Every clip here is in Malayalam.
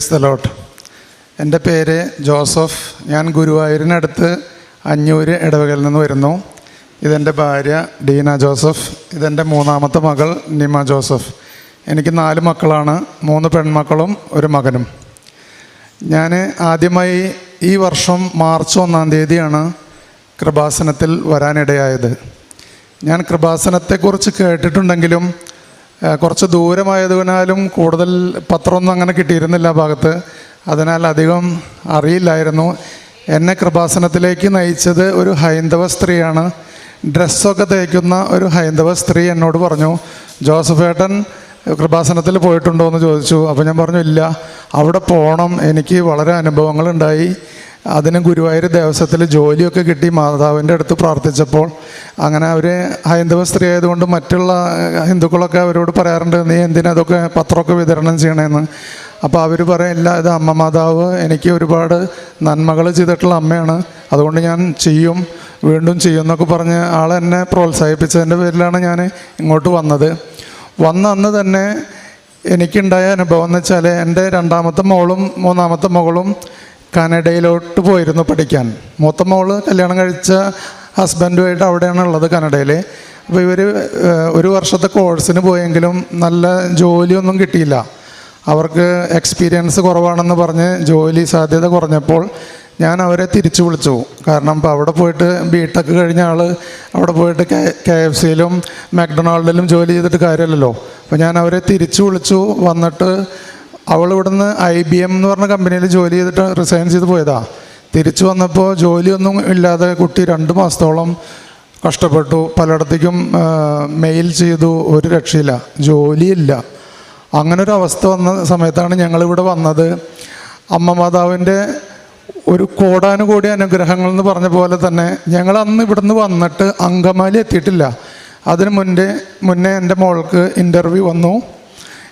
സ്ഥലോട്ട് എന്റെ പേര് ജോസഫ്. ഞാൻ ഗുരുവായൂരിനടുത്ത് അഞ്ഞൂര് ഇടവകയിൽ നിന്ന് വരുന്നു. ഇതെന്റെ ഭാര്യ ഡീന ജോസഫ്. ഇതെന്റെ മൂന്നാമത്തെ മകൾ നിമ ജോസഫ്. എനിക്ക് നാല് മക്കളാണ്. മൂന്ന് പെൺമക്കളും ഒരു മകനും. ഞാൻ ആദ്യമായി ഈ വർഷം മാർച്ച് ഒന്നാം തീയതിയാണ് കൃപാസനത്തിൽ വരാനിടയായത്. ഞാൻ കൃപാസനത്തെക്കുറിച്ച് കേട്ടിട്ടുണ്ടെങ്കിലും കുറച്ച് ദൂരമായതിനാലും കൂടുതൽ പത്രമൊന്നും അങ്ങനെ കിട്ടിയിരുന്നില്ല ആ ഭാഗത്ത്. അതിനാൽ അധികം അറിയില്ലായിരുന്നു. എന്നെ കൃപാസനത്തിലേക്ക് നയിച്ചത് ഒരു ഹൈന്ദവ സ്ത്രീയാണ്. ഡ്രസ്സൊക്കെ തേക്കുന്ന ഒരു ഹൈന്ദവ സ്ത്രീ എന്നോട് പറഞ്ഞു ജോസഫ് ഏട്ടൻ കൃപാസനത്തിൽ പോയിട്ടുണ്ടോ എന്ന് ചോദിച്ചു. അപ്പോൾ ഞാൻ പറഞ്ഞു ഇല്ല. അവിടെ പോകണം എനിക്ക് വളരെ അനുഭവങ്ങളുണ്ടായി. അതിന് ഗുരുവായൂർ ദേവസ്വത്തിൽ ജോലിയൊക്കെ കിട്ടി. മാതാവിന്റെ അടുത്ത് പ്രാർത്ഥിച്ചപ്പോൾ അങ്ങനെ അവർ ഹൈന്ദവ സ്ത്രീ ആയതുകൊണ്ട് മറ്റുള്ള ഹിന്ദുക്കളൊക്കെ അവരോട് പറയാറുണ്ട് നീ എന്തിനാ അതൊക്കെ പത്രമൊക്കെ വിതരണം ചെയ്യണമെന്ന് അപ്പോൾ അവർ പറയില്ല ഇത് അമ്മ മാതാവ് എനിക്ക് ഒരുപാട് നന്മകൾ ചെയ്തിട്ടുള്ള അമ്മയാണ്. അതുകൊണ്ട് ഞാൻ ചെയ്യും വീണ്ടും ചെയ്യും എന്നൊക്കെ പറഞ്ഞ് ആളെന്നെ പ്രോത്സാഹിപ്പിച്ചതിന്റെ പേരിലാണ് ഞാൻ ഇങ്ങോട്ട് വന്നത്. വന്ന അന്ന് തന്നെ എനിക്കുണ്ടായ അനുഭവം എന്ന് വെച്ചാൽ എന്റെ രണ്ടാമത്തെ മോളും മൂന്നാമത്തെ മകളും കാനഡയിലോട്ട് പോയിരുന്നു പഠിക്കാൻ. മൂത്ത മോൾ കല്യാണം കഴിച്ച ഹസ്ബൻഡുമായിട്ട് അവിടെയാണ് ഉള്ളത് കാനഡയിൽ അപ്പോൾ ഇവർ ഒരു വർഷത്തെ കോഴ്സിന് പോയെങ്കിലും നല്ല ജോലിയൊന്നും കിട്ടിയില്ല. അവർക്ക് എക്സ്പീരിയൻസ് കുറവാണെന്ന് പറഞ്ഞ് ജോലി സാധ്യത കുറഞ്ഞപ്പോൾ ഞാൻ അവരെ തിരിച്ചു വിളിച്ചു. കാരണം ഇപ്പോൾ അവിടെ പോയിട്ട് ബി ടെക് കഴിഞ്ഞ ആൾ അവിടെ പോയിട്ട് കെ കെ എഫ് സിയിലും മാക്ഡൊണാൾഡിലും ജോലി ചെയ്തിട്ട് കാര്യമല്ലല്ലോ. അപ്പോൾ ഞാൻ അവരെ തിരിച്ചു വിളിച്ചു. വന്നിട്ട് അവൾ ഇവിടുന്ന് ഐ ബി എം എന്ന് പറഞ്ഞ കമ്പനിയിൽ ജോലി ചെയ്തിട്ട് റിസൈൻ ചെയ്ത് പോയതാ. തിരിച്ചു വന്നപ്പോൾ ജോലിയൊന്നും ഇല്ലാതെ കുട്ടി രണ്ട് മാസത്തോളം കഷ്ടപ്പെട്ടു. പലയിടത്തേക്കും മെയിൽ ചെയ്തു. ഒരു രക്ഷയില്ല. ജോലിയില്ല. അങ്ങനെ ഒരു അവസ്ഥ വന്ന സമയത്താണ് ഞങ്ങളിവിടെ വന്നത്. അമ്മ മാതാവിന്റെ ഒരു കോടാനുകോടി അനുഗ്രഹങ്ങൾ എന്ന് പറഞ്ഞ പോലെ തന്നെ ഞങ്ങൾ അന്ന് ഇവിടുന്ന് വന്നിട്ട് അങ്കമാലി എത്തിയിട്ടില്ല. അതിന് മുൻപേ മുന്നേ എന്റെ മോൾക്ക് ഇന്റർവ്യൂ വന്നു.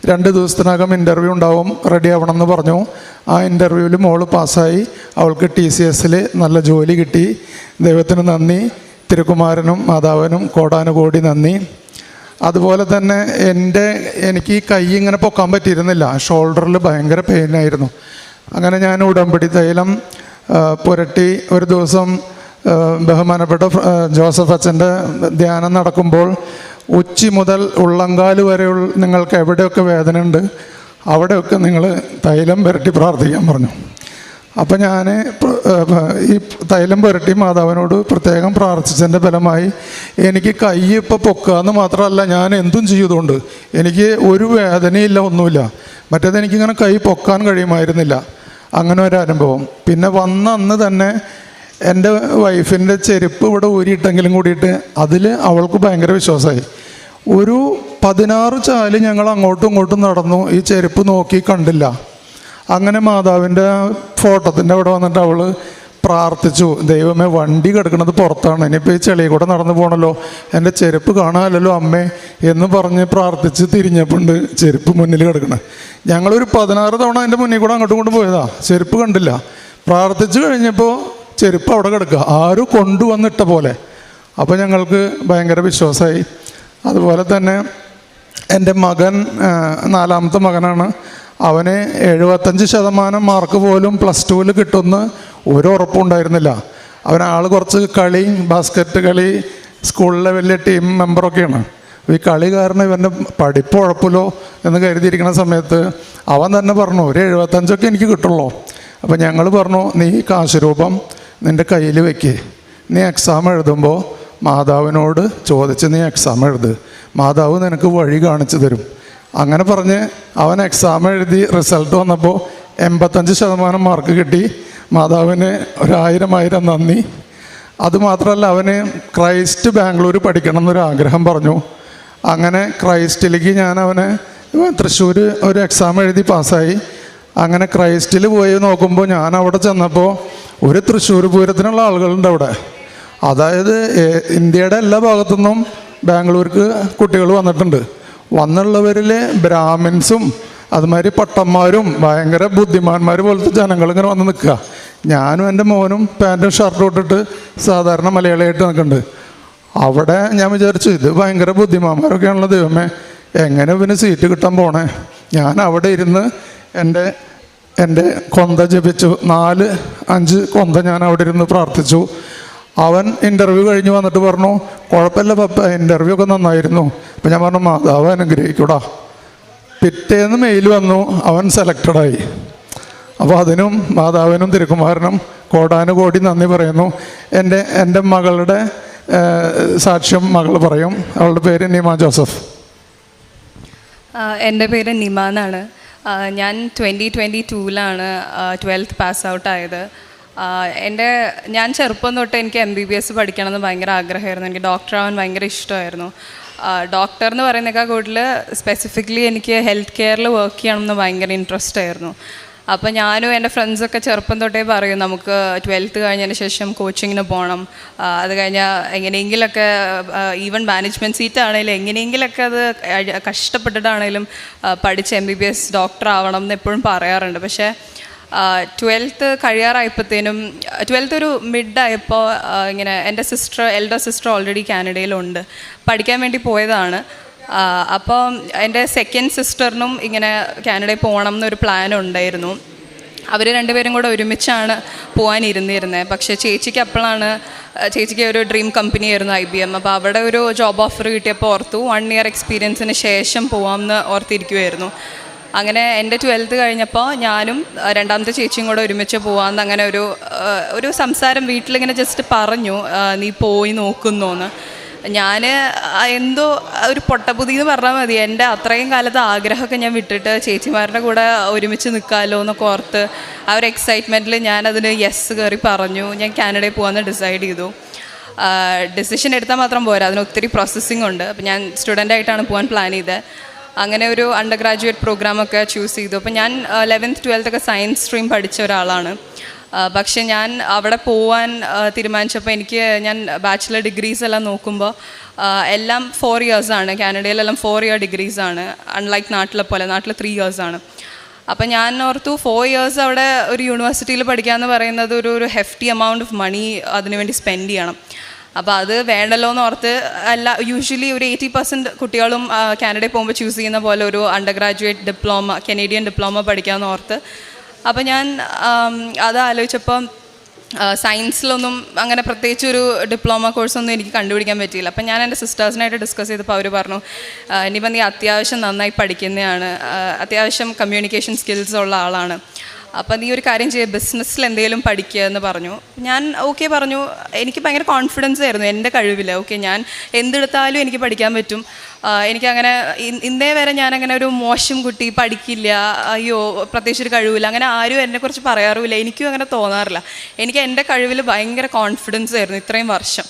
രണ്ട് ദിവസത്തിനകം ഇന്റർവ്യൂ ഉണ്ടാവും റെഡി ആവണം എന്ന് പറഞ്ഞു. ആ ഇന്റർവ്യൂവിൽ മോൾ പാസ്സായി. അവൾക്ക് ടി സി എസിൽ നല്ല ജോലി കിട്ടി. ദൈവത്തിന് നന്ദി. തിരുക്കുമാരനും മാതാവിനും കോടാനുകോടി നന്ദി. അതുപോലെ തന്നെ എന്റെ എനിക്ക് ഈ കൈ ഇങ്ങനെ പൊക്കാൻ പറ്റിയിരുന്നില്ല. ഷോൾഡറിൽ ഭയങ്കര പെയിനായിരുന്നു അങ്ങനെ ഞാൻ ഉടമ്പടി തൈലം പുരട്ടി ഒരു ദിവസം ബഹുമാനപ്പെട്ട ജോസഫ് അച്ഛന്റെ ധ്യാനം നടക്കുമ്പോൾ ഉച്ചി മുതൽ ഉള്ളങ്കാൽ വരെയുള്ള നിങ്ങൾക്ക് എവിടെയൊക്കെ വേദനയുണ്ട് അവിടെയൊക്കെ നിങ്ങൾ തൈലം പുരട്ടി പ്രാർത്ഥിക്കാൻ പറഞ്ഞു. അപ്പം ഞാൻ ഈ തൈലം പുരട്ടി മാതാവിനോട് പ്രത്യേകം പ്രാർത്ഥിച്ചതിന്റെ ഫലമായി എനിക്ക് കൈ ഇപ്പോൾ പൊക്കുക എന്ന് മാത്രമല്ല ഞാൻ എന്തും ചെയ്തുകൊണ്ട് എനിക്ക് ഒരു വേദനയില്ല ഒന്നുമില്ല. മറ്റേത് എനിക്കിങ്ങനെ കൈ പൊക്കാൻ കഴിയുമായിരുന്നില്ല. അങ്ങനെ ഒരു അനുഭവം. പിന്നെ വന്ന അന്ന് തന്നെ എന്റെ വൈഫിന്റെ ചെരുപ്പ് ഇവിടെ ഊരിയിട്ടെങ്കിലും കൂടിയിട്ട് അതിൽ അവൾക്ക് ഭയങ്കര വിശ്വാസമായി. ഒരു പതിനാറ് ചാൽ ഞങ്ങൾ അങ്ങോട്ടും ഇങ്ങോട്ടും നടന്നു. ഈ ചെരുപ്പ് നോക്കി കണ്ടില്ല. അങ്ങനെ മാതാവിന്റെ ഫോട്ടോത്തിന്റെ അവിടെ വന്നിട്ട് അവൾ പ്രാർത്ഥിച്ചു ദൈവമേ വണ്ടി കിടക്കുന്നത് പുറത്താണ് ഇനിയിപ്പോൾ ഈ ചെളിയിൽ കൂടെ നടന്നു പോകണല്ലോ എന്റെ ചെരുപ്പ് കാണാമല്ലോ അമ്മേ എന്ന് പറഞ്ഞ് പ്രാർത്ഥിച്ച് തിരിഞ്ഞപ്പോണ്ട് ചെരുപ്പ് മുന്നിൽ കിടക്കണം. ഞങ്ങളൊരു പതിനാറ് തവണ എന്റെ മുന്നിൽ കൂടെ അങ്ങോട്ടും കൊണ്ട് പോയതാ ചെരുപ്പ് കണ്ടില്ല. പ്രാർത്ഥിച്ചു കഴിഞ്ഞപ്പോൾ ചെരുപ്പ് അവിടെ കിടക്കുക ആരും കൊണ്ടുവന്നിട്ട പോലെ. അപ്പോൾ ഞങ്ങൾക്ക് ഭയങ്കര വിശ്വാസമായി. അതുപോലെ തന്നെ എന്റെ മകൻ നാലാമത്തെ മകനാണ്. അവന് എഴുപത്തഞ്ച് ശതമാനം മാർക്ക് പോലും പ്ലസ് ടുവിൽ കിട്ടുമെന്ന് ഒരു ഉറപ്പുണ്ടായിരുന്നില്ല അവൻ ആൾ കുറച്ച് കളി ബാസ്ക്കറ്റ് കളി സ്കൂളിലെ വലിയ ടീം മെമ്പറൊക്കെയാണ് ഈ കളി കാരണം ഇവന്റെ പഠിപ്പ് ഉഴപ്പില്ലോ എന്ന് കരുതിയിരിക്കുന്ന സമയത്ത് അവൻ തന്നെ പറഞ്ഞു ഒരു എഴുപത്തഞ്ചൊക്കെ എനിക്ക് കിട്ടുള്ളൂ. അപ്പോൾ ഞങ്ങൾ പറഞ്ഞു നീ കാശ് രൂപം നിന്റെ കയ്യിൽ വെക്ക്. നീ എക്സാം എഴുതുമ്പോൾ മാതാവിനോട് ചോദിച്ച് നീ എക്സാം എഴുത്. മാതാവ് നിനക്ക് വഴി കാണിച്ചു തരും. അങ്ങനെ പറഞ്ഞ് അവൻ എക്സാം എഴുതി റിസൾട്ട് വന്നപ്പോൾ എൺപത്തഞ്ച് ശതമാനം മാർക്ക് കിട്ടി. മാതാവിന് ഒരായിരം ആയിരം നന്ദി. അതുമാത്രമല്ല അവന് ക്രൈസ്റ്റ് ബാംഗ്ലൂർ പഠിക്കണം എന്നൊരു ആഗ്രഹം പറഞ്ഞു. അങ്ങനെ ക്രൈസ്റ്റിലേക്ക് ഞാൻ അവനെ തൃശ്ശൂർ ഒരു എക്സാം എഴുതി പാസ്സായി. അങ്ങനെ ക്രൈസ്റ്റിൽ പോയി നോക്കുമ്പോൾ ഞാൻ അവിടെ ചെന്നപ്പോൾ ഒരു തൃശ്ശൂർ പൂരത്തിനുള്ള ആളുകളുണ്ട് അവിടെ. അതായത് ഇന്ത്യയുടെ എല്ലാ ഭാഗത്തുനിന്നും ബാംഗ്ലൂർക്ക് കുട്ടികൾ വന്നിട്ടുണ്ട്. വന്നുള്ളവരിൽ ബ്രാഹ്മിൻസും അതുമാതിരി പട്ടന്മാരും ഭയങ്കര ബുദ്ധിമാന്മാർ പോലത്തെ ജനങ്ങൾ ഇങ്ങനെ വന്ന് നിൽക്കുക. ഞാനും എന്റെ മോനും പാന്റും ഷർട്ടും ഇട്ടിട്ട് സാധാരണ മലയാളിയായിട്ട് നിൽക്കുന്നുണ്ട് അവിടെ ഞാൻ വിചാരിച്ചു ഇത് ഭയങ്കര ബുദ്ധിമാന്മാരൊക്കെയാണല്ലോ ദൈവമേ. എങ്ങനെ പിന്നെ സീറ്റ് കിട്ടാൻ പോണേ? ഞാൻ അവിടെ ഇരുന്ന് എന്റെ എന്റെ കൊന്ത ജപിച്ചു. നാല് അഞ്ച് കൊന്ത ഞാൻ അവിടെ ഇരുന്ന് പ്രാർത്ഥിച്ചു. അവൻ ഇന്റർവ്യൂ കഴിഞ്ഞ് വന്നിട്ട് പറഞ്ഞു കുഴപ്പമില്ല പപ്പ ഇന്റർവ്യൂ ഒക്കെ നന്നായിരുന്നു. അപ്പം ഞാൻ പറഞ്ഞു മാതാവ് അനുഗ്രഹിക്കൂടാ. പിറ്റേന്ന് മെയിൽ വന്നു അവൻ സെലക്റ്റഡായി അപ്പോൾ അതിനും മാതാവിനും തിരുക്കുമാരനും കോടാനുകോടി നന്ദി പറയുന്നു. എന്റെ എന്റെ മകളുടെ സാക്ഷ്യം മകൾ പറയും. അവളുടെ പേര് നിമ ജോസഫ്. എന്റെ പേര് നിമ എന്നാണ്. ഞാൻ ട്വന്റി ട്വന്റി ടൂവിലാണ് ട്വൽത്ത് പാസ് ഔട്ട് ആയത്. എന്റെ ഞാൻ ചെറുപ്പം തൊട്ട് എനിക്ക് എം ബി ബി എസ് പഠിക്കണമെന്ന് ഭയങ്കര ആഗ്രഹമായിരുന്നു. എനിക്ക് ഡോക്ടർ ആവാൻ ഭയങ്കര ഇഷ്ടമായിരുന്നു. ഡോക്ടർ എന്ന് പറയുന്നേക്കാൾ കൂടുതൽ സ്പെസിഫിക്കലി എനിക്ക് ഹെൽത്ത് കെയറിൽ വർക്ക് ചെയ്യണമെന്ന് ഭയങ്കര ഇൻട്രസ്റ്റ് ആയിരുന്നു. അപ്പോൾ ഞാനും എന്റെ ഫ്രണ്ട്സൊക്കെ ചെറുപ്പം തൊട്ടേ പറയും നമുക്ക് ട്വൽത്ത് കഴിഞ്ഞതിന് ശേഷം കോച്ചിങ്ങിന് പോകണം അത് കഴിഞ്ഞാൽ എങ്ങനെയെങ്കിലൊക്കെ ഈവൻ മാനേജ്മെന്റ് സീറ്റ് ആണെങ്കിലും എങ്ങനെയെങ്കിലൊക്കെ അത് കഷ്ടപ്പെട്ടിട്ടാണെങ്കിലും പഠിച്ച് M B B S doctor ആവണം എന്ന് എപ്പോഴും പറയാറുണ്ട്. പക്ഷേ ട്വൽത്ത് കഴിയാറായപ്പോഴത്തേനും ട്വൽത്ത് ഒരു മിഡ് ആയപ്പോൾ ഇങ്ങനെ എന്റെ സിസ്റ്റർ എൽഡർ സിസ്റ്റർ ഓൾറെഡി കാനഡയിലുണ്ട്. പഠിക്കാൻ വേണ്ടി പോയതാണ്. അപ്പോൾ എന്റെ സെക്കൻഡ് സിസ്റ്ററിനും ഇങ്ങനെ കാനഡയിൽ പോകണം എന്നൊരു പ്ലാൻ ഉണ്ടായിരുന്നു. അവർ രണ്ടുപേരും കൂടെ ഒരുമിച്ചാണ് പോകാൻ ഇരുന്നിരുന്നത് പക്ഷേ ചേച്ചിക്ക് അപ്പോഴാണ് ചേച്ചിക്ക് ഒരു ഡ്രീം കമ്പനി ആയിരുന്നു ഐ ബി എം. അപ്പോൾ അവിടെ ഒരു ജോബ് ഓഫർ കിട്ടിയപ്പോൾ ഓർത്തു വൺ ഇയർ എക്സ്പീരിയൻസിന് ശേഷം പോകാമെന്ന് ഓർത്തിരിക്കുമായിരുന്നു അങ്ങനെ എന്റെ ട്വൽത്ത് കഴിഞ്ഞപ്പോൾ ഞാനും രണ്ടാമത്തെ ചേച്ചിയും കൂടെ ഒരുമിച്ച് പോകാമെന്ന് അങ്ങനെ ഒരു ഒരു സംസാരം വീട്ടിലിങ്ങനെ ജസ്റ്റ് പറഞ്ഞു നീ പോയി നോക്കുന്നോന്ന്. ഞാൻ എന്തോ ഒരു പൊട്ടബുദ്ധി എന്ന് പറഞ്ഞാൽ മതി. എന്റെ അത്രയും കാലത്തെ ആഗ്രഹമൊക്കെ ഞാൻ വിട്ടിട്ട് ചേച്ചിമാരുടെ കൂടെ ഒരുമിച്ച് നിൽക്കാമല്ലോ എന്നൊക്കെ ഓർത്ത് ആ ഒരു എക്സൈറ്റ്മെന്റിൽ ഞാനതിന് യെസ് കയറി പറഞ്ഞു. ഞാൻ കാനഡയിൽ പോകാമെന്ന് ഡിസൈഡ് ചെയ്തു. ഡിസിഷൻ എടുത്താൽ മാത്രം പോരാ. അതിന് ഒത്തിരി പ്രോസസ്സിംഗ് ഉണ്ട്. അപ്പോൾ ഞാൻ സ്റ്റുഡന്റായിട്ടാണ് പോകാൻ പ്ലാൻ ചെയ്തത് അങ്ങനെ ഒരു അണ്ടർ ഗ്രാജുവേറ്റ് പ്രോഗ്രാമൊക്കെ ചൂസ് ചെയ്തു. അപ്പോൾ ഞാൻ ലെവൻത്ത് ട്വൽത്ത് ഒക്കെ സയൻസ് സ്ട്രീം പഠിച്ച ഒരാളാണ്. പക്ഷേ ഞാൻ അവിടെ പോവാൻ തീരുമാനിച്ചപ്പോൾ എനിക്ക് ഞാൻ ബാച്ചിലർ ഡിഗ്രീസ് എല്ലാം നോക്കുമ്പോൾ എല്ലാം ഫോർ ഇയേഴ്സാണ് കാനഡയിലെല്ലാം ഫോർ ഇയർ ഡിഗ്രീസ് ആണ്. അൺലൈക്ക് നാട്ടിലെ പോലെ നാട്ടിൽ ത്രീ ഇയേഴ്സാണ് അപ്പം ഞാൻ ഓർത്തു ഫോർ ഇയേഴ്സ് അവിടെ ഒരു യൂണിവേഴ്സിറ്റിയിൽ പഠിക്കുക എന്ന് പറയുന്നത് ഒരു ഒരു ഹെഫ്റ്റി എമൗണ്ട് ഓഫ് മണി അതിനുവേണ്ടി സ്പെൻഡ് ചെയ്യണം. അപ്പോൾ അത് വേണ്ടല്ലോ എന്ന് ഓർത്ത് അല്ല യൂഷ്വലി ഒരു എയ്റ്റി പെർസെന്റ് കുട്ടികളും കാനഡയിൽ പോകുമ്പോൾ ചൂസ് ചെയ്യുന്ന പോലെ ഒരു undergraduate diploma Canadian diploma പഠിക്കാമെന്ന് ഓർത്ത്. അപ്പോൾ ഞാൻ അത് ആലോചിച്ചപ്പം സയൻസിലൊന്നും അങ്ങനെ പ്രത്യേകിച്ച് ഒരു ഡിപ്ലോമ കോഴ്സൊന്നും എനിക്ക് കണ്ടുപിടിക്കാൻ പറ്റിയില്ല. അപ്പം ഞാൻ എന്റെ സിസ്റ്റേഴ്സിനായിട്ട് ഡിസ്കസ് ചെയ്തപ്പോൾ അവർ പറഞ്ഞു "ആ, ഇനിയിപ്പം നീ അത്യാവശ്യം നന്നായി പഠിക്കുന്നതാണ് അത്യാവശ്യം കമ്മ്യൂണിക്കേഷൻ സ്കിൽസ് ഉള്ള ആളാണ്. അപ്പം നീ ഒരു കാര്യം ചെയ്യുക ബിസിനസ്സിൽ എന്തെങ്കിലും പഠിക്കുക എന്ന് പറഞ്ഞു. ഞാൻ ഓക്കെ പറഞ്ഞു. എനിക്ക് ഭയങ്കര കോൺഫിഡൻസ് ആയിരുന്നു എന്റെ കഴിവിൽ ഓക്കെ ഞാൻ എന്തെടുത്താലും എനിക്ക് പഠിക്കാൻ പറ്റും. എനിക്കങ്ങനെ ഇന്നേ വരെ ഞാനങ്ങനെ ഒരു മോശം കുട്ടി പഠിക്കില്ല അയ്യോ പ്രത്യേകിച്ച് ഒരു കഴിവില്ല അങ്ങനെ ആരും എന്നെക്കുറിച്ച് പറയാറുമില്ല എനിക്കും അങ്ങനെ തോന്നാറില്ല. എനിക്ക് എന്റെ കഴിവിൽ ഭയങ്കര കോൺഫിഡൻസ് ആയിരുന്നു ഇത്രയും വർഷം.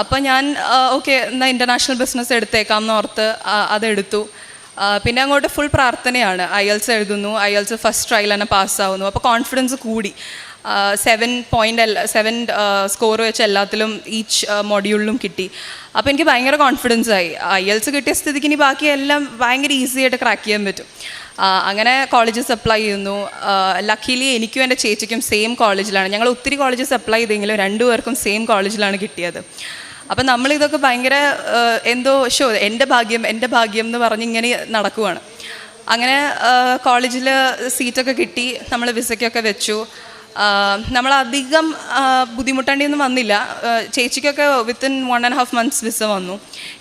അപ്പോൾ ഞാൻ ഓക്കെ എന്നാൽ ഇന്റർനാഷണൽ ബിസിനസ് എടുത്തേക്കാം എന്ന് ഓർത്ത് ആ, അതെടുത്തു. പിന്നെ അങ്ങോട്ട് ഫുൾ പ്രാർത്ഥനയാണ്. ഐ എൽസ് എഴുതുന്നു. ഐ എൽസ് ഫസ്റ്റ് ട്രയൽ തന്നെ പാസ്സാവുന്നു. അപ്പോൾ കോൺഫിഡൻസ് കൂടി. സെവൻ പോയിന്റ് സെവൻ സ്കോർ വെച്ച് എല്ലാത്തിലും ഈച്ച് മൊഡ്യൂളിലും കിട്ടി. അപ്പോൾ എനിക്ക് ഭയങ്കര കോൺഫിഡൻസ് ആയി. ഐ എൽസ് കിട്ടിയ സ്ഥിതിക്ക് ഇനി ബാക്കി എല്ലാം ഭയങ്കര ഈസി ആയിട്ട് ക്രാക്ക് ചെയ്യാൻ പറ്റും. അങ്ങനെ കോളേജസ് അപ്ലൈ ചെയ്യുന്നു. ലക്കിലി എനിക്കും എന്റെ ചേച്ചിക്കും സെയിം കോളേജിലാണ് ഞങ്ങൾ ഒത്തിരി കോളേജസ് അപ്ലൈ ചെയ്തെങ്കിലും രണ്ടുപേർക്കും സെയിം കോളേജിലാണ് കിട്ടിയത്. അപ്പം നമ്മളിതൊക്കെ ഭയങ്കര എന്തോ ഷോ എന്റെ ഭാഗ്യം എന്റെ ഭാഗ്യം എന്ന് പറഞ്ഞ് ഇങ്ങനെ നടക്കുവാണ്. അങ്ങനെ കോളേജിൽ സീറ്റൊക്കെ കിട്ടി നമ്മൾ വിസയ്ക്കൊക്കെ വെച്ചു. നമ്മളധികം ബുദ്ധിമുട്ടേണ്ടിയൊന്നും വന്നില്ല. ചേച്ചിക്കൊക്കെ within one and half months visa വന്നു.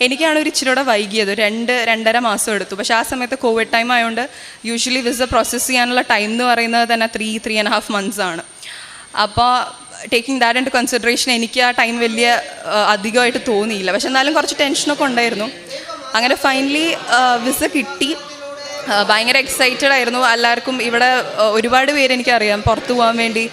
എനിക്കാണ് ഒരു ഇച്ചിരി കൂടെ വൈകിയത് രണ്ട് രണ്ടര മാസം എടുത്തു. പക്ഷേ ആ സമയത്ത് കോവിഡ് ടൈം ആയതുകൊണ്ട് യൂഷ്വലി വിസ പ്രോസസ്സ് ചെയ്യാനുള്ള ടൈം എന്ന് പറയുന്നത് തന്നെ three three and half months ആണ്. അപ്പോൾ ടേക്കിംഗ് ദാറ്റ് ആൻഡ് കൺസിഡറേഷൻ എനിക്ക് ആ ടൈം വലിയ അധികമായിട്ട് തോന്നിയില്ല. പക്ഷെ എന്നാലും കുറച്ച് ടെൻഷനൊക്കെ ഉണ്ടായിരുന്നു. അങ്ങനെ ഫൈനലി വിസ കിട്ടി. ഭയങ്കര എക്സൈറ്റഡ് ആയിരുന്നു. എല്ലാവർക്കും ഇവിടെ ഒരുപാട് പേര് എനിക്കറിയാം. പുറത്തു പോകാൻ വേണ്ടി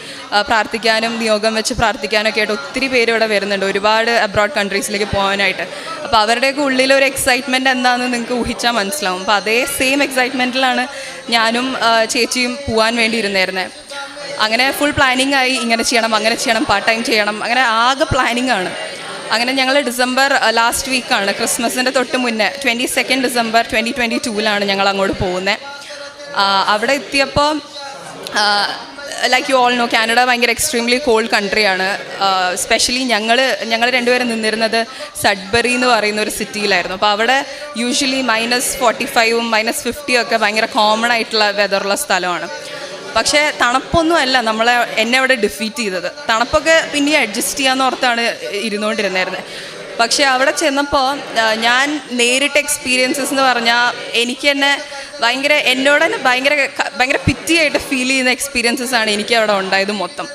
പ്രാർത്ഥിക്കാനും നിയോഗം വെച്ച് പ്രാർത്ഥിക്കാനൊക്കെ ആയിട്ട് ഒത്തിരി പേര് ഇവിടെ വരുന്നുണ്ട്. ഒരുപാട് അബ്രോഡ് കൺട്രീസിലേക്ക് പോകാനായിട്ട്. അപ്പോൾ അവരുടെയൊക്കെ ഉള്ളിൽ ഒരു എക്സൈറ്റ്മെന്റ് എന്താണെന്ന് നിങ്ങൾക്ക് ഊഹിച്ചാൽ മനസ്സിലാവും. അപ്പോൾ അതേ സെയിം എക്സൈറ്റ്മെന്റിലാണ് ഞാനും ചേച്ചിയും പോകാൻ വേണ്ടി ഇരുന്നായിരുന്നത് അങ്ങനെ ഫുൾ പ്ലാനിങ് ആയി ഇങ്ങനെ ചെയ്യണം അങ്ങനെ ചെയ്യണം പാർട്ട് ടൈം ചെയ്യണം. അങ്ങനെ ആകെ പ്ലാനിങ് ആണ്. അങ്ങനെ ഞങ്ങൾ ഡിസംബർ ലാസ്റ്റ് വീക്കാണ് ക്രിസ്മസിന്റെ തൊട്ട് മുന്നേ twenty second December twenty twenty ടൂവിലാണ് ഞങ്ങൾ അങ്ങോട്ട് പോകുന്നത് അവിടെ എത്തിയപ്പോൾ like you all know Canada ഭയങ്കര എക്സ്ട്രീംലി കോൾഡ് കൺട്രിയാണ് സ്പെഷ്യലി ഞങ്ങൾ ഞങ്ങൾ രണ്ടുപേരും നിന്നിരുന്നത് സഡ്ബറി എന്ന് പറയുന്ന ഒരു സിറ്റിയിലായിരുന്നു അപ്പോൾ അവിടെ യൂഷ്വലി മൈനസ് ഫോർട്ടി ഫൈവും മൈനസ് ഫിഫ്റ്റിയും ഒക്കെ ഭയങ്കര കോമൺ ആയിട്ടുള്ള വെതറുള്ള സ്ഥലമാണ്. പക്ഷേ തണുപ്പൊന്നും അല്ല നമ്മളെ എന്നെ അവിടെ ഡിഫീറ്റ് ചെയ്തത്. തണുപ്പൊക്കെ പിന്നെ അഡ്ജസ്റ്റ് ചെയ്യാന്ന് ഓർത്താണ് പക്ഷേ അവിടെ ചെന്നപ്പോൾ ഞാൻ നേരിട്ട എക്സ്പീരിയൻസസ് എന്ന് പറഞ്ഞാൽ എനിക്ക് തന്നെ ഭയങ്കര എന്നോട് തന്നെ ഭയങ്കര ഭയങ്കര പിറ്റിയായിട്ട് ഫീൽ ചെയ്യുന്ന എക്സ്പീരിയൻസസ് ആണ് എനിക്ക് അവിടെ ഉണ്ടായത് മൊത്തം.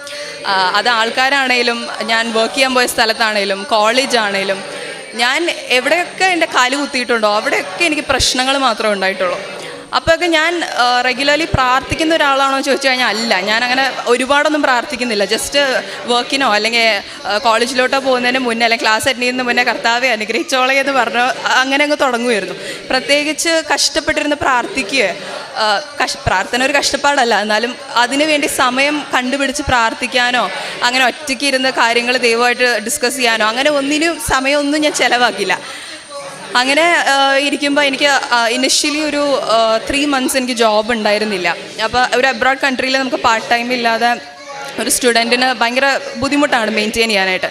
അത് ആൾക്കാരാണേലും ഞാൻ വർക്ക് ചെയ്യാൻ പോയ സ്ഥലത്താണേലും കോളേജ് ആണേലും ഞാൻ എവിടെയൊക്കെ എന്റെ കാൽ കുത്തിയിട്ടുണ്ടോ അവിടെയൊക്കെ എനിക്ക് പ്രശ്നങ്ങൾ മാത്രമേ ഉണ്ടായിട്ടുള്ളൂ. അപ്പോഴൊക്കെ ഞാൻ റെഗുലർലി പ്രാർത്ഥിക്കുന്ന ഒരാളാണോ ചോദിച്ചു കഴിഞ്ഞാൽ അല്ല. ഞാൻ അങ്ങനെ ഒരുപാടൊന്നും പ്രാർത്ഥിക്കുന്നില്ല. ജസ്റ്റ് വർക്കിനോ അല്ലെങ്കിൽ കോളേജിലോട്ടോ പോകുന്നതിന് മുന്നേ അല്ലെങ്കിൽ ക്ലാസ് അറ്റൻഡ് മുന്നേ കർത്താവെ അനുഗ്രഹിച്ചോളെ എന്ന് പറഞ്ഞു അങ്ങനെ അങ്ങ് തുടങ്ങുമായിരുന്നു പ്രത്യേകിച്ച് കഷ്ടപ്പെട്ടിരുന്ന് പ്രാർത്ഥിക്കുക കഷ് പ്രാർത്ഥന ഒരു കഷ്ടപ്പാടല്ല. എന്നാലും അതിനുവേണ്ടി സമയം കണ്ടുപിടിച്ച് പ്രാർത്ഥിക്കാനോ അങ്ങനെ ഒറ്റയ്ക്ക് ഇരുന്ന് കാര്യങ്ങൾ ദൈവമായിട്ട് ഡിസ്കസ് ചെയ്യാനോ അങ്ങനെ ഒന്നിനും സമയമൊന്നും ഞാൻ ചിലവാക്കില്ല അങ്ങനെ ഇരിക്കുമ്പോൾ എനിക്ക് ഇനിഷ്യലി ഒരു ത്രീ മന്ത്സ് എനിക്ക് ജോബ് ഉണ്ടായിരുന്നില്ല. അപ്പോൾ ഒരു അബ്രോഡ് കൺട്രിയിൽ നമുക്ക് പാർട്ട് ടൈം ഇല്ലാതെ ഒരു സ്റ്റുഡന്റിന് ഭയങ്കര ബുദ്ധിമുട്ടാണ് മെയിന്റെയിൻ ചെയ്യാനായിട്ട്.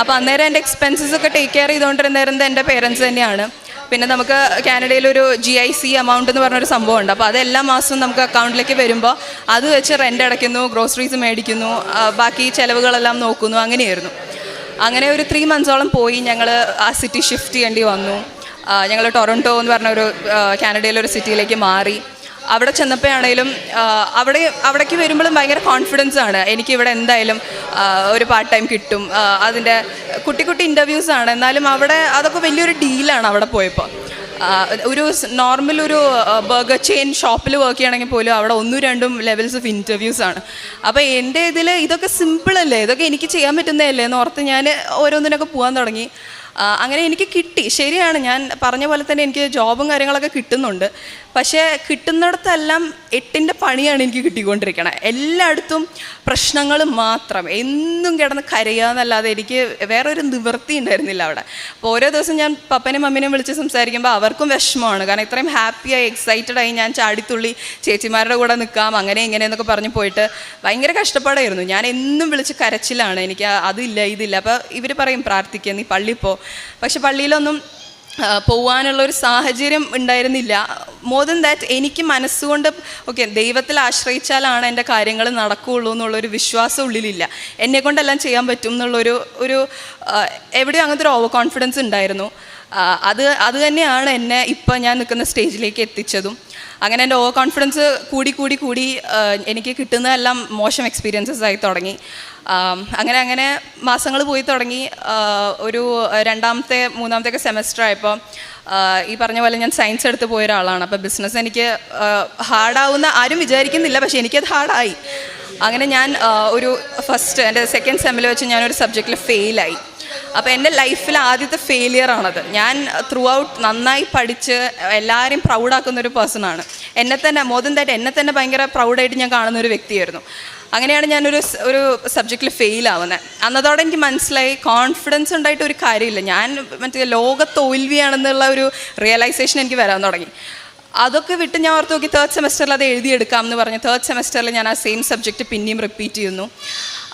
അപ്പോൾ അന്നേരം എന്റെ എക്സ്പെൻസസ് ഒക്കെ ടേക്ക് കെയർ ചെയ്തുകൊണ്ടിരുന്നത് എന്റെ പേരൻസ് തന്നെയാണ്. പിന്നെ നമുക്ക് കാനഡയിലൊരു ജി ഐ സി എമൗണ്ട് എന്ന് പറഞ്ഞൊരു സംഭവമുണ്ട്. അപ്പോൾ അത് എല്ലാ മാസവും നമുക്ക് അക്കൗണ്ടിലേക്ക് വരുമ്പോൾ അത് വെച്ച് റെന്റ് അടയ്ക്കുന്നു ഗ്രോസറീസ് മേടിക്കുന്നു ബാക്കി ചിലവുകളെല്ലാം നോക്കുന്നു അങ്ങനെയായിരുന്നു. അങ്ങനെ ഒരു ത്രീ മന്ത്സോളം പോയി ഞങ്ങൾ ആ സിറ്റി ഷിഫ്റ്റ് ചെയ്യേണ്ടി വന്നു. ഞങ്ങൾ ടൊറന്റോ എന്ന് പറഞ്ഞ ഒരു കാനഡയിലെ ഒരു സിറ്റിയിലേക്ക് മാറി. അവിടെ ചെന്നപ്പോഴാണേലും അവിടെ അവിടേക്ക് വരുമ്പോഴും ഭയങ്കര കോൺഫിഡൻസ് ആണ്. എനിക്ക് ഇവിടെ എന്തായാലും ഒരു പാർട്ട് ടൈം കിട്ടും. അതിന്റെ കുട്ടി കുട്ടി ഇന്റർവ്യൂസ് ആണ്. എന്നാലും അവിടെ അതൊക്കെ വലിയൊരു ഡീലാണ് അവിടെ പോയപ്പോൾ. ഒരു നോർമൽ ഒരു ബർഗർ ചെയിൻ ഷോപ്പിൽ വർക്ക് ചെയ്യണമെങ്കിൽ പോലും അവിടെ ഒന്നും രണ്ടും ലെവൽസ് ഓഫ് ഇന്റർവ്യൂസ് ആണ്. അപ്പോൾ എന്റെ ഇതിൽ ഇതൊക്കെ സിമ്പിൾ അല്ലേ? ഇതൊക്കെ എനിക്ക് ചെയ്യാൻ പറ്റുന്നതല്ലേ? എന്ന് ഓർത്ത് ഞാൻ ഓരോന്നിനൊക്കെ പോകാൻ തുടങ്ങി. അങ്ങനെ എനിക്ക് കിട്ടി. ശരിയാണ്. ഞാൻ പറഞ്ഞ പോലെ തന്നെ എനിക്ക് ജോബും കാര്യങ്ങളൊക്കെ കിട്ടുന്നുണ്ട്. പക്ഷേ കിട്ടുന്നിടത്തെല്ലാം എട്ടിന്റെ പണിയാണ് എനിക്ക് കിട്ടിക്കൊണ്ടിരിക്കണത് എല്ലായിടത്തും പ്രശ്നങ്ങൾ മാത്രം. എന്നും കിടന്ന് കരയുക എന്നല്ലാതെ എനിക്ക് വേറെ ഒരു നിവൃത്തി ഉണ്ടായിരുന്നില്ല അവിടെ. അപ്പോൾ ഓരോ ദിവസം ഞാൻ പപ്പനെയും മമ്മിനെയും വിളിച്ച് സംസാരിക്കുമ്പോൾ അവർക്കും വിഷമമാണ്. കാരണം ഇത്രയും ഹാപ്പിയായി എക്സൈറ്റഡായി ഞാൻ ചാടിത്തുള്ളി ചേച്ചിമാരുടെ കൂടെ നിൽക്കാം അങ്ങനെ ഇങ്ങനെ എന്നൊക്കെ പറഞ്ഞ് പോയിട്ട് ഭയങ്കര കഷ്ടപ്പാടായിരുന്നു. ഞാൻ എന്നും വിളിച്ച് കരച്ചിലാണ്. എനിക്ക് അതില്ല ഇതില്ല. അപ്പോൾ ഇവർ പറയും പ്രാർത്ഥിക്കുക നീ പള്ളിയിൽ പോ. പക്ഷെ പള്ളിയിലൊന്നും പോവാനുള്ള ഒരു സാഹചര്യം ഉണ്ടായിരുന്നില്ല. മോർ ദൻ ദാറ്റ് എനിക്ക് മനസ്സുകൊണ്ട് ഓക്കെ ദൈവത്തിൽ ആശ്രയിച്ചാലാണ് എന്റെ കാര്യങ്ങൾ നടക്കുകയുള്ളൂ എന്നുള്ളൊരു വിശ്വാസം ഉള്ളിലില്ല. എന്നെ കൊണ്ടെല്ലാം ചെയ്യാൻ പറ്റും എന്നുള്ളൊരു ഒരു എവിടെയും അങ്ങനത്തെ ഒരു ഓവർ കോൺഫിഡൻസ് ഉണ്ടായിരുന്നു അത് അത് തന്നെയാണ് എന്നെ ഇപ്പം ഞാൻ നിൽക്കുന്ന സ്റ്റേജിലേക്ക് എത്തിച്ചതും. അങ്ങനെ എന്റെ ഓവർ കോൺഫിഡൻസ് കൂടി കൂടി കൂടി എനിക്ക് കിട്ടുന്നതെല്ലാം മോശം എക്സ്പീരിയൻസസ് ആയി തുടങ്ങി. അങ്ങനെ അങ്ങനെ മാസങ്ങൾ പോയി തുടങ്ങി. ഒരു രണ്ടാമത്തെ മൂന്നാമത്തെ ഒക്കെ സെമസ്റ്റർ ആയപ്പോൾ ഈ പറഞ്ഞ പോലെ ഞാൻ സയൻസ് എടുത്ത് പോയ ഒരാളാണ്. അപ്പോൾ ബിസിനസ് എനിക്ക് ഹാർഡാവുന്ന ആരും വിചാരിക്കുന്നില്ല പക്ഷേ എനിക്കത് ഹാർഡായി അങ്ങനെ ഞാൻ ഒരു ഫസ്റ്റ് എന്റെ സെക്കൻഡ് സെമ്മിൽ വെച്ച് ഞാനൊരു സബ്ജക്റ്റിൽ ഫെയിലായി അപ്പോൾ എന്റെ ലൈഫിൽ ആദ്യത്തെ ഫെയിലിയർ ആണത്. ഞാൻ ത്രൂ ഔട്ട് നന്നായി പഠിച്ച് എല്ലാവരെയും പ്രൗഡാക്കുന്ന ഒരു പേഴ്സണാണ് എന്നെ തന്നെ മോദൻ ദാറ്റ് എന്നെ തന്നെ ഭയങ്കര പ്രൗഡായിട്ട് ഞാൻ കാണുന്ന ഒരു വ്യക്തിയായിരുന്നു. അങ്ങനെയാണ് ഞാനൊരു ഒരു സബ്ജക്റ്റിൽ ഫെയിൽ ആവുന്നത് അന്നതോടെ എനിക്ക് മനസ്സിലായി കോൺഫിഡൻസ് ഉണ്ടായിട്ട് ഒരു കാര്യമില്ല. ഞാൻ മറ്റേ ലോക തോൽവിയാണെന്നുള്ള ഒരു റിയലൈസേഷൻ എനിക്ക് വരാൻ തുടങ്ങി. അതൊക്കെ വിട്ട് ഞാൻ ഓർത്ത് നോക്കി തേർഡ് സെമസ്റ്ററിൽ അത് എഴുതിയെടുക്കാം എന്ന് പറഞ്ഞു തേർഡ് സെമസ്റ്ററിൽ ഞാൻ ആ സെയിം സബ്ജക്റ്റ് പിന്നെയും റിപ്പീറ്റ് ചെയ്യുന്നു.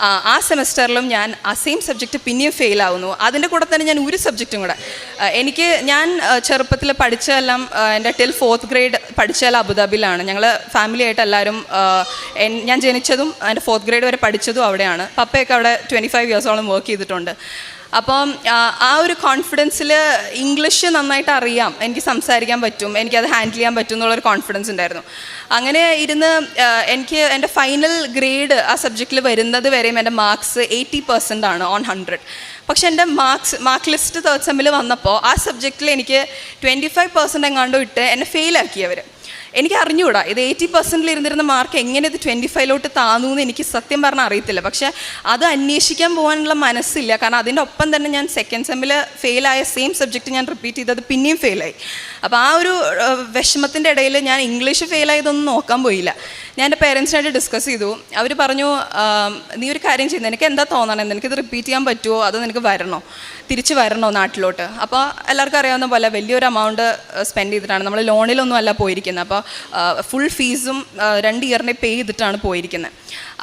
ആ, സെമസ്റ്ററിലും ഞാൻ ആ സെയിം സബ്ജക്റ്റ് പിന്നെയും ഫെയിൽ ആവുന്നു. അതിന്റെ കൂടെ തന്നെ ഞാൻ ഒരു സബ്ജക്റ്റും കൂടെ എനിക്ക് ഞാൻ ചെറുപ്പത്തിൽ പഠിച്ചതെല്ലാം എന്റെ ടിൽ ഫോർത്ത് ഗ്രേഡ് പഠിച്ചതെല്ലാം അബുദാബിയിലാണ്. ഞങ്ങൾ ഫാമിലി ആയിട്ട് എല്ലാവരും ഞാൻ ജനിച്ചതും എന്റെ ഫോർത്ത് ഗ്രേഡ് വരെ പഠിച്ചതും അവിടെയാണ്. പപ്പയൊക്കെ അവിടെ ട്വന്റി ഫൈവ് ഇയേഴ്സോളം വർക്ക് ചെയ്തിട്ടുണ്ട്. അപ്പം ആ, ഒരു കോൺഫിഡൻസിൽ ഇംഗ്ലീഷ് നന്നായിട്ട് അറിയാം. എനിക്ക് സംസാരിക്കാൻ പറ്റും. എനിക്കത് ഹാൻഡിൽ ചെയ്യാൻ പറ്റും എന്നുള്ളൊരു കോൺഫിഡൻസ് ഉണ്ടായിരുന്നു. അങ്ങനെ ഇരുന്ന് എനിക്ക് എന്റെ ഫൈനൽ ഗ്രേഡ് ആ സബ്ജക്റ്റിൽ വരുന്നത് വരെയും എന്റെ മാർക്സ് എയ്റ്റി പെർസെന്റ് ആണ് ഓൺ ഹൺഡ്രഡ് പക്ഷെ എന്റെ മാർക്സ് മാർക്ക് ലിസ്റ്റ് തേർഡ് സെമ്മിൽ വന്നപ്പോൾ ആ സബ്ജക്റ്റിൽ എനിക്ക് ട്വന്റി ഫൈവ് പെർസെന്റ് എങ്ങാണ്ടോ ഇട്ട് എന്നെ ഫെയിലാക്കി അവർ എനിക്ക് അറിഞ്ഞുകൂടാ. ഇത് എയ്റ്റി പെർസെന്റിൽ ഇരുന്നിരുന്ന മാർക്ക് എങ്ങനെ ഇത് ട്വന്റി ഫൈവിലോട്ട് താന്നു എന്ന് എനിക്ക് സത്യം പറഞ്ഞാൽ അറിയത്തില്ല. പക്ഷേ അത് അന്വേഷിക്കാൻ പോകാനുള്ള മനസ്സില്ല. കാരണം അതിന്റെ ഒപ്പം തന്നെ ഞാൻ സെക്കൻഡ് സെമ്മിൽ ഫെയിലായ സെയിം സബ്ജക്റ്റ് ഞാൻ റിപ്പീറ്റ് ചെയ്തത് പിന്നെയും ഫെയിലായി അപ്പോൾ ആ ഒരു വിഷമത്തിന്റെ ഇടയിൽ ഞാൻ ഇംഗ്ലീഷ് ഫെയിലായതൊന്നും നോക്കാൻ പോയില്ല. ഞാൻ എന്റെ പേരൻസിനായിട്ട് ഡിസ്കസ് ചെയ്തു. അവർ പറഞ്ഞു നീ ഒരു കാര്യം ചെയ്യുന്നത് എനിക്ക് എന്താ തോന്നണത് എനിക്കിത് റിപ്പീറ്റ് ചെയ്യാൻ പറ്റുമോ അത് നിനക്ക് വരണോ? തിരിച്ച് വരണോ നാട്ടിലോട്ട്? അപ്പോൾ എല്ലാവർക്കും അറിയാവുന്ന പോലെ വലിയൊരു എമൗണ്ട് സ്പെൻഡ് ചെയ്തിട്ടാണ്. നമ്മൾ ലോണിലൊന്നും അല്ല പോയിരിക്കുന്നത് അപ്പോൾ ഫുൾ ഫീസും രണ്ട് ഇയറിനെ പേ ചെയ്തിട്ടാണ് പോയിരിക്കുന്നത്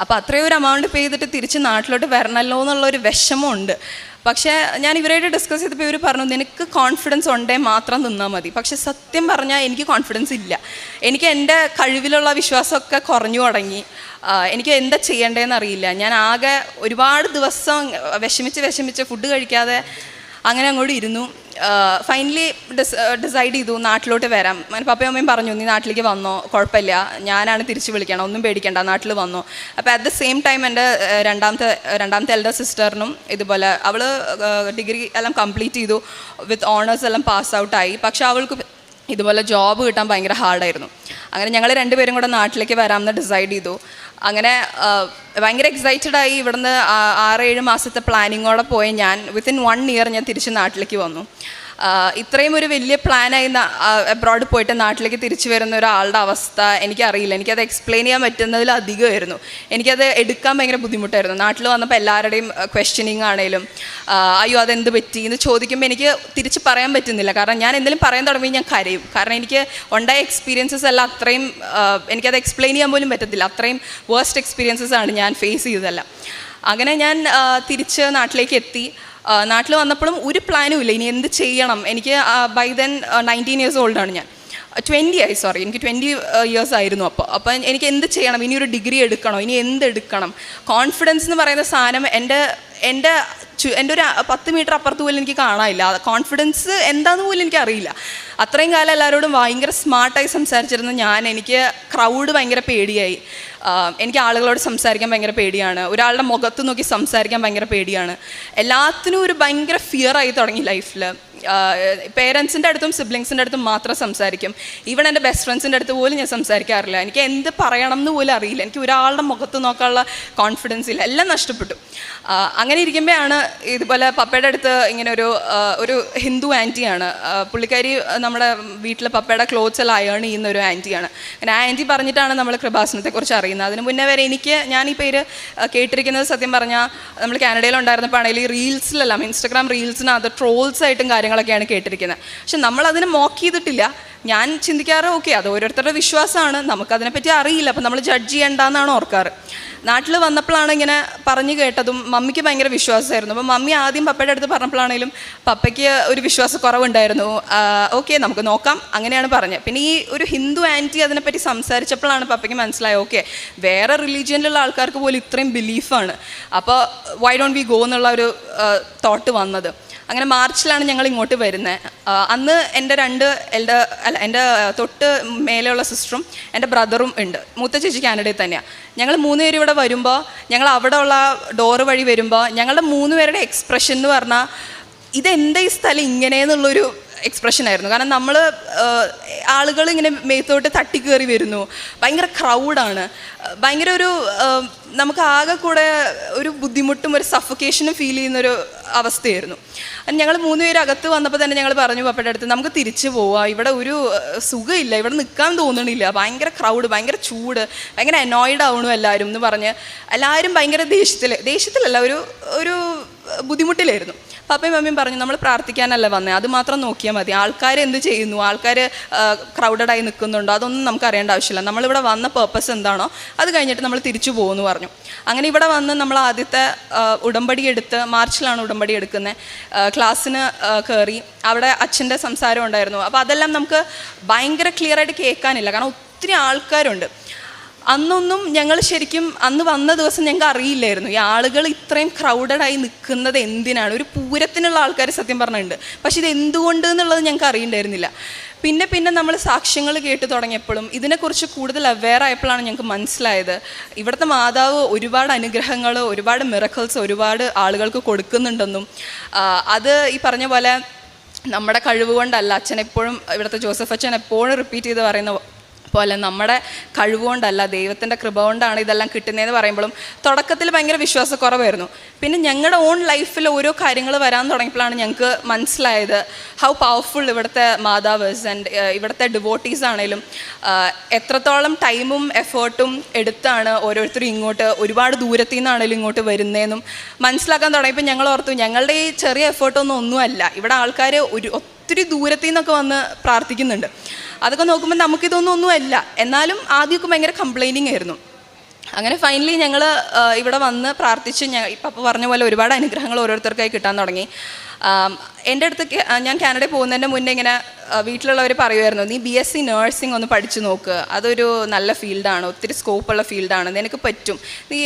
അപ്പോൾ അത്രയും ഒരു എമൗണ്ട് പേ ചെയ്തിട്ട് തിരിച്ച് നാട്ടിലോട്ട് വരണമല്ലോ എന്നുള്ളൊരു വിഷമമുണ്ട്. പക്ഷേ ഞാൻ ഇവരായിട്ട് ഡിസ്കസ് ചെയ്തപ്പോൾ ഇവർ പറഞ്ഞു നിനക്ക് കോൺഫിഡൻസ് ഉണ്ടേ മാത്രം നിന്നാൽ മതി. പക്ഷെ സത്യം പറഞ്ഞാൽ എനിക്ക് കോൺഫിഡൻസ് ഇല്ല. എനിക്ക് എന്റെ കഴിവിലുള്ള വിശ്വാസമൊക്കെ കുറഞ്ഞു തുടങ്ങി. എനിക്ക് എന്താ ചെയ്യേണ്ടതെന്ന് അറിയില്ല. ഞാൻ ആകെ ഒരുപാട് ദിവസം വിഷമിച്ച് വിഷമിച്ച് ഫുഡ് കഴിക്കാതെ അങ്ങനെ അങ്ങോട്ട് ഇരുന്നു. ഫൈനലി ഡിസ് ഡിസൈഡ് ചെയ്തു നാട്ടിലോട്ട് വരാം. പപ്പയും അമ്മയും പറഞ്ഞു നീ നാട്ടിലേക്ക് വന്നോ? കുഴപ്പമില്ല. ഞാനാണ് തിരിച്ചു വിളിക്കണം. ഒന്നും പേടിക്കേണ്ട നാട്ടിൽ വന്നോ. അപ്പോൾ അറ്റ് ദ സെയിം ടൈം എന്റെ രണ്ടാമത്തെ രണ്ടാമത്തെ എൽഡർ സിസ്റ്ററിനും ഇതുപോലെ അവൾ ഡിഗ്രി എല്ലാം കംപ്ലീറ്റ് ചെയ്തു. വിത്ത് ഓണേഴ്സ് എല്ലാം പാസ് ഔട്ടായി പക്ഷെ അവൾക്ക് ഇതുപോലെ ജോബ് കിട്ടാൻ ഭയങ്കര ഹാർഡായിരുന്നു അങ്ങനെ ഞങ്ങൾ രണ്ടുപേരും കൂടെ നാട്ടിലേക്ക് വരാമെന്ന് ഡിസൈഡ് ചെയ്തു. അങ്ങനെ ഭയങ്കര എക്സൈറ്റഡ് ആയി ഇവിടുന്ന് ആറേഴ് മാസത്തെ പ്ലാനിങ്ങോടെ പോയി ഞാൻ വിത്തിൻ വൺ ഇയർ ഞാൻ തിരിച്ച് നാട്ടിലേക്ക് വന്നു. ഇത്രയും ഒരു വലിയ പ്ലാനായി അബ്രോഡ് പോയിട്ട് നാട്ടിലേക്ക് തിരിച്ചു വരുന്ന ഒരാളുടെ അവസ്ഥ എനിക്കറിയില്ല. എനിക്കത് എക്സ്പ്ലെയിൻ ചെയ്യാൻ പറ്റുന്നതിലധികമായിരുന്നു എനിക്കത് എടുക്കാൻ ഭയങ്കര ബുദ്ധിമുട്ടായിരുന്നു. നാട്ടിൽ വന്നപ്പോൾ എല്ലാവരുടെയും ക്വസ്റ്റ്യനിങ് ആണെങ്കിലും അയ്യോ അതെന്ത് പറ്റി എന്ന് ചോദിക്കുമ്പോൾ എനിക്ക് തിരിച്ച് പറയാൻ പറ്റുന്നില്ല. കാരണം ഞാൻ എന്തെങ്കിലും പറയാൻ തുടങ്ങി ഞാൻ കരയും. കാരണം എനിക്ക് ഉണ്ടായ എക്സ്പീരിയൻസസ് എല്ലാം അത്രയും എനിക്കത് എക്സ്പ്ലെയിൻ ചെയ്യാൻ പോലും പറ്റത്തില്ല. അത്രയും വേർസ്റ്റ് എക്സ്പീരിയൻസസ് ആണ് ഞാൻ ഫേസ് ചെയ്തതല്ല. അങ്ങനെ ഞാൻ തിരിച്ച് നാട്ടിലേക്ക് എത്തി. നാട്ടിൽ വന്നപ്പോഴും ഒരു പ്ലാനും ഇല്ല. ഇനി എന്ത് ചെയ്യണം? എനിക്ക് ബൈ ദെൻ നയന്റീൻ ഇയേഴ്സ് ഓൾഡാണ് ഞാൻ. ട്വന്റി ആയി സോറി എനിക്ക് ട്വന്റി ഇയേഴ്സ് ആയിരുന്നു അപ്പോൾ അപ്പോൾ എനിക്ക് എന്ത് ചെയ്യണം? ഇനി ഒരു ഡിഗ്രി എടുക്കണോ? ഇനി എന്ത് എടുക്കണം കോൺഫിഡൻസ് എന്ന് പറയുന്ന സാധനം എന്റെ എന്റെ എന്റെ ഒരു പത്ത് മീറ്റർ അപ്പുറത്ത് പോലും എനിക്ക് കാണാനില്ല. കോൺഫിഡൻസ് എന്താണെന്ന് പോലും എനിക്ക് അറിയില്ല. അത്രയും കാലം എല്ലാവരോടും ഭയങ്കര സ്മാർട്ടായി സംസാരിച്ചിരുന്ന. ഞാൻ എനിക്ക് ക്രൗഡ് ഭയങ്കര പേടിയായി. എനിക്ക് ആളുകളോട് സംസാരിക്കാൻ ഭയങ്കര പേടിയാണ്. ഒരാളുടെ മുഖത്ത് നോക്കി സംസാരിക്കാൻ ഭയങ്കര പേടിയാണ്. എല്ലാത്തിനും ഒരു ഭയങ്കര ഫിയർ ആയി തുടങ്ങി ലൈഫിൽ പേരൻസിന്റെ അടുത്തും സിബ്ലിങ്സിന്റെ അടുത്തും മാത്രം സംസാരിക്കും. ഈവൻ എന്റെ ബെസ്റ്റ് ഫ്രണ്ട്സിന്റെ അടുത്ത് പോലും ഞാൻ സംസാരിക്കാറില്ല. എനിക്ക് എന്ത് പറയണം എന്ന് പോലും അറിയില്ല. എനിക്ക് ഒരാളുടെ മുഖത്ത് നോക്കാനുള്ള കോൺഫിഡൻസ് ഇല്ല. എല്ലാം നഷ്ടപ്പെട്ടു. അങ്ങനെ ഇരിക്കുമ്പോഴാണ് ഇതുപോലെ പപ്പയുടെ അടുത്ത് ഇങ്ങനെ ഒരു ഒരു ഹിന്ദു ആന്റിയാണ് പുള്ളിക്കാരി നമ്മുടെ വീട്ടിലെ പപ്പയുടെ ക്ലോത്ത്സ് എല്ലാം അയേൺ ചെയ്യുന്ന ഒരു ആന്റിയാണ് അങ്ങനെ ആ ആന്റി പറഞ്ഞിട്ടാണ് നമ്മൾ കൃപാസനത്തെക്കുറിച്ച് അറിയുന്നത്. അതിന് മുന്നേ വരെ എനിക്ക് ഞാൻ ഈ പേര് കേട്ടിരിക്കുന്നത് സത്യം പറഞ്ഞാൽ നമ്മൾ കാനഡയിൽ ഉണ്ടായിരുന്നപ്പോൾ ആണെങ്കിൽ റീൽസിലെല്ലാം ഇൻസ്റ്റഗ്രാം റീൽസിനകത്ത് ട്രോൾസ് ആയിട്ടും കാര്യങ്ങളൊക്കെയാണ് കേട്ടിരിക്കുന്നത്. പക്ഷെ നമ്മളതിനെ മോക്ക് ചെയ്തിട്ടില്ല. ഞാൻ ചിന്തിക്കാറ് ഓക്കെ അത് ഓരോരുത്തരുടെ വിശ്വാസമാണ്. നമുക്കതിനെപ്പറ്റി അറിയില്ല. അപ്പം നമ്മൾ ജഡ്ജ് ചെയ്യേണ്ടെന്നാണ് ഓർക്കാറ്. നാട്ടിൽ വന്നപ്പോഴാണ് ഇങ്ങനെ പറഞ്ഞു കേട്ടതും മമ്മിക്ക് ഭയങ്കര വിശ്വാസമായിരുന്നു. അപ്പം മമ്മി ആദ്യം പപ്പയുടെ അടുത്ത് പറഞ്ഞപ്പോഴാണെങ്കിലും പപ്പയ്ക്ക് ഒരു വിശ്വാസക്കുറവുണ്ടായിരുന്നു. ഓക്കെ നമുക്ക് നോക്കാം. അങ്ങനെയാണ് പറഞ്ഞത്. പിന്നെ ഈ ഒരു ഹിന്ദു ആന്റി അതിനെപ്പറ്റി സംസാരിച്ചപ്പോഴാണ് പപ്പയ്ക്ക് മനസ്സിലായത്. ഓക്കെ വേറെ റിലീജിയനിലുള്ള ആൾക്കാർക്ക് പോലും ഇത്രയും ബിലീഫാണ് അപ്പോൾ വൈ ഡോണ്ട് വി ഗോ എന്നുള്ള ഒരു തോട്ട് വന്നത്. അങ്ങനെ മാർച്ചിലാണ് ഞങ്ങൾ ഇങ്ങോട്ട് വരുന്നത് അന്ന് എന്റെ രണ്ട് എന്റെ അല്ല എന്റെ തൊട്ട് മേലെയുള്ള സിസ്റ്ററും എന്റെ ബ്രദറും ഉണ്ട്. മൂത്ത ചേച്ചി കാനഡയിൽ തന്നെയാണ് ഞങ്ങൾ മൂന്ന് പേര് ഇവിടെ വരുമ്പോൾ ഞങ്ങൾ അവിടെ ഉള്ള ഡോറ് വഴി വരുമ്പോൾ ഞങ്ങളുടെ മൂന്ന് പേരുടെ എക്സ്പ്രഷൻ എന്ന് പറഞ്ഞാൽ ഇതെന്താ ഈ സ്ഥലം ഇങ്ങനെയെന്നുള്ളൊരു എക്സ്പ്രഷൻ ആയിരുന്നു. കാരണം നമ്മൾ ആളുകൾ ഇങ്ങനെ മേത്തോട്ട് തട്ടിക്കേറി വരുന്നു. ഭയങ്കര ക്രൗഡാണ് ഭയങ്കര ഒരു നമുക്ക് ആകെ കൂടെ ഒരു ബുദ്ധിമുട്ടും ഒരു സഫക്കേഷനും ഫീൽ ചെയ്യുന്നൊരു അവസ്ഥയായിരുന്നു. ഞങ്ങൾ മൂന്ന് പേര് അകത്ത് വന്നപ്പോൾ തന്നെ ഞങ്ങൾ പറഞ്ഞു പപ്പയുടെ അടുത്ത് നമുക്ക് തിരിച്ചു പോവാം. ഇവിടെ ഒരു സുഖമില്ല. ഇവിടെ നിൽക്കാൻ തോന്നണില്ല. ഭയങ്കര ക്രൗഡ് ഭയങ്കര ചൂട് ഭയങ്കര അനോയിഡ് ആവണു എല്ലാവരും എന്ന് പറഞ്ഞ് എല്ലാവരും ഭയങ്കര ദേഷ്യത്തിൽ ദേഷ്യത്തിലല്ല ഒരു ഒരു ബുദ്ധിമുട്ടിലായിരുന്നു. പപ്പയും മമ്മിയും പറഞ്ഞു നമ്മൾ പ്രാർത്ഥിക്കാനല്ല വന്നത് അത് മാത്രം നോക്കിയാൽ മതി. ആൾക്കാർ എന്ത് ചെയ്യുന്നു? ആൾക്കാർ ക്രൗഡഡായി നിൽക്കുന്നുണ്ടോ? അതൊന്നും നമുക്ക് അറിയേണ്ട ആവശ്യമില്ല. നമ്മളിവിടെ വന്ന പേർപ്പസ് എന്താണോ അത് കഴിഞ്ഞിട്ട് നമ്മൾ തിരിച്ചു പോകുമെന്ന് പറഞ്ഞു. അങ്ങനെ ഇവിടെ വന്ന് നമ്മൾ ആദ്യത്തെ ഉടമ്പടി എടുത്ത് മാർച്ചിലാണ് ഉടമ്പടി എടുക്കുന്നത്. ക്ലാസ്സിന് കയറി അവിടെ അച്ഛന്റെ സംസാരം ഉണ്ടായിരുന്നു. അപ്പോൾ അതെല്ലാം നമുക്ക് ഭയങ്കര ക്ലിയറായിട്ട് കേൾക്കാനില്ല. കാരണം ഒത്തിരി ആൾക്കാരുണ്ട്. അന്നൊന്നും ഞങ്ങൾ ശരിക്കും അന്ന് വന്ന ദിവസം ഞങ്ങൾക്ക് അറിയില്ലായിരുന്നു. ഈ ആളുകൾ ഇത്രയും ക്രൗഡഡായി നിൽക്കുന്നത് എന്തിനാണ്? ഒരു പൂരത്തിനുള്ള ആൾക്കാർ സത്യം പറഞ്ഞിട്ടുണ്ട്. പക്ഷേ ഇത് എന്തുകൊണ്ട് എന്നുള്ളത് ഞങ്ങൾക്ക് അറിയണ്ടായിരുന്നില്ല പിന്നെ പിന്നെ നമ്മൾ സാക്ഷ്യങ്ങൾ കേട്ട് തുടങ്ങിയപ്പോഴും ഇതിനെക്കുറിച്ച് കൂടുതൽ അവെയർ ആയപ്പോഴാണ് ഞങ്ങൾക്ക് മനസ്സിലായത്. ഇവിടുത്തെ മാതാവ് ഒരുപാട് അനുഗ്രഹങ്ങൾ ഒരുപാട് മിറക്കിൾസ് ഒരുപാട് ആളുകൾക്ക് കൊടുക്കുന്നുണ്ടെന്നും അത് ഈ പറഞ്ഞ പോലെ നമ്മുടെ കഴിവ് കൊണ്ടല്ല. അച്ഛൻ എപ്പോഴും ഇവിടുത്തെ ജോസഫ് അച്ഛൻ എപ്പോഴും റിപ്പീറ്റ് ചെയ്ത് പറയുന്ന പോലെ നമ്മുടെ കഴിവുകൊണ്ടല്ല ദൈവത്തിന്റെ കൃപ കൊണ്ടാണ് ഇതെല്ലാം കിട്ടുന്നതെന്ന് പറയുമ്പോഴും തുടക്കത്തിൽ ഭയങ്കര വിശ്വാസക്കുറവായിരുന്നു. പിന്നെ ഞങ്ങളുടെ ഓൺ ലൈഫിൽ ഓരോ കാര്യങ്ങൾ വരാൻ തുടങ്ങിയപ്പോഴാണ് ഞങ്ങൾക്ക് മനസ്സിലായത് ഹൗ പവർഫുൾ ഇവിടുത്തെ മാതാവേഴ്സ് ആൻഡ് ഇവിടുത്തെ ഡിവോട്ടീസ് ആണെങ്കിലും എത്രത്തോളം ടൈമും എഫേർട്ടും എടുത്താണ് ഓരോരുത്തരും ഇങ്ങോട്ട് ഒരുപാട് ദൂരത്തു നിന്നാണേലും ഇങ്ങോട്ട് വരുന്നതെന്നും മനസ്സിലാക്കാൻ തുടങ്ങിയപ്പോൾ ഞങ്ങൾ ഓർത്തു ഞങ്ങളുടെ ഈ ചെറിയ എഫേർട്ടൊന്നും ഒന്നുമല്ല. ഇവിടെ ആൾക്കാർ ഒരു ഒത്തിരി ദൂരത്തു നിന്നൊക്കെ വന്ന് പ്രാർത്ഥിക്കുന്നുണ്ട്. അതൊക്കെ നോക്കുമ്പോൾ നമുക്കിതൊന്നും ഒന്നുമല്ല എന്നാലും ആദ്യമൊക്കെ ഭയങ്കര കംപ്ലൈനിങ് ആയിരുന്നു. അങ്ങനെ ഫൈനലി ഞങ്ങൾ ഇവിടെ വന്ന് പ്രാർത്ഥിച്ച് ഞങ്ങൾ ഇപ്പം പറഞ്ഞ പോലെ ഒരുപാട് അനുഗ്രഹങ്ങൾ ഓരോരുത്തർക്കായി കിട്ടാൻ തുടങ്ങി. എന്റെ അടുത്ത് ഞാൻ കാനഡയിൽ പോകുന്നതിന്റെ മുന്നേ ഇങ്ങനെ വീട്ടിലുള്ളവർ പറയുമായിരുന്നു നീ ബി എസ് സി നേഴ്സിംഗ് ഒന്ന് പഠിച്ചു നോക്ക്. അതൊരു നല്ല ഫീൽഡാണ് ഒത്തിരി സ്കോപ്പുള്ള ഫീൽഡാണ്. നിനക്ക് പറ്റും. നീ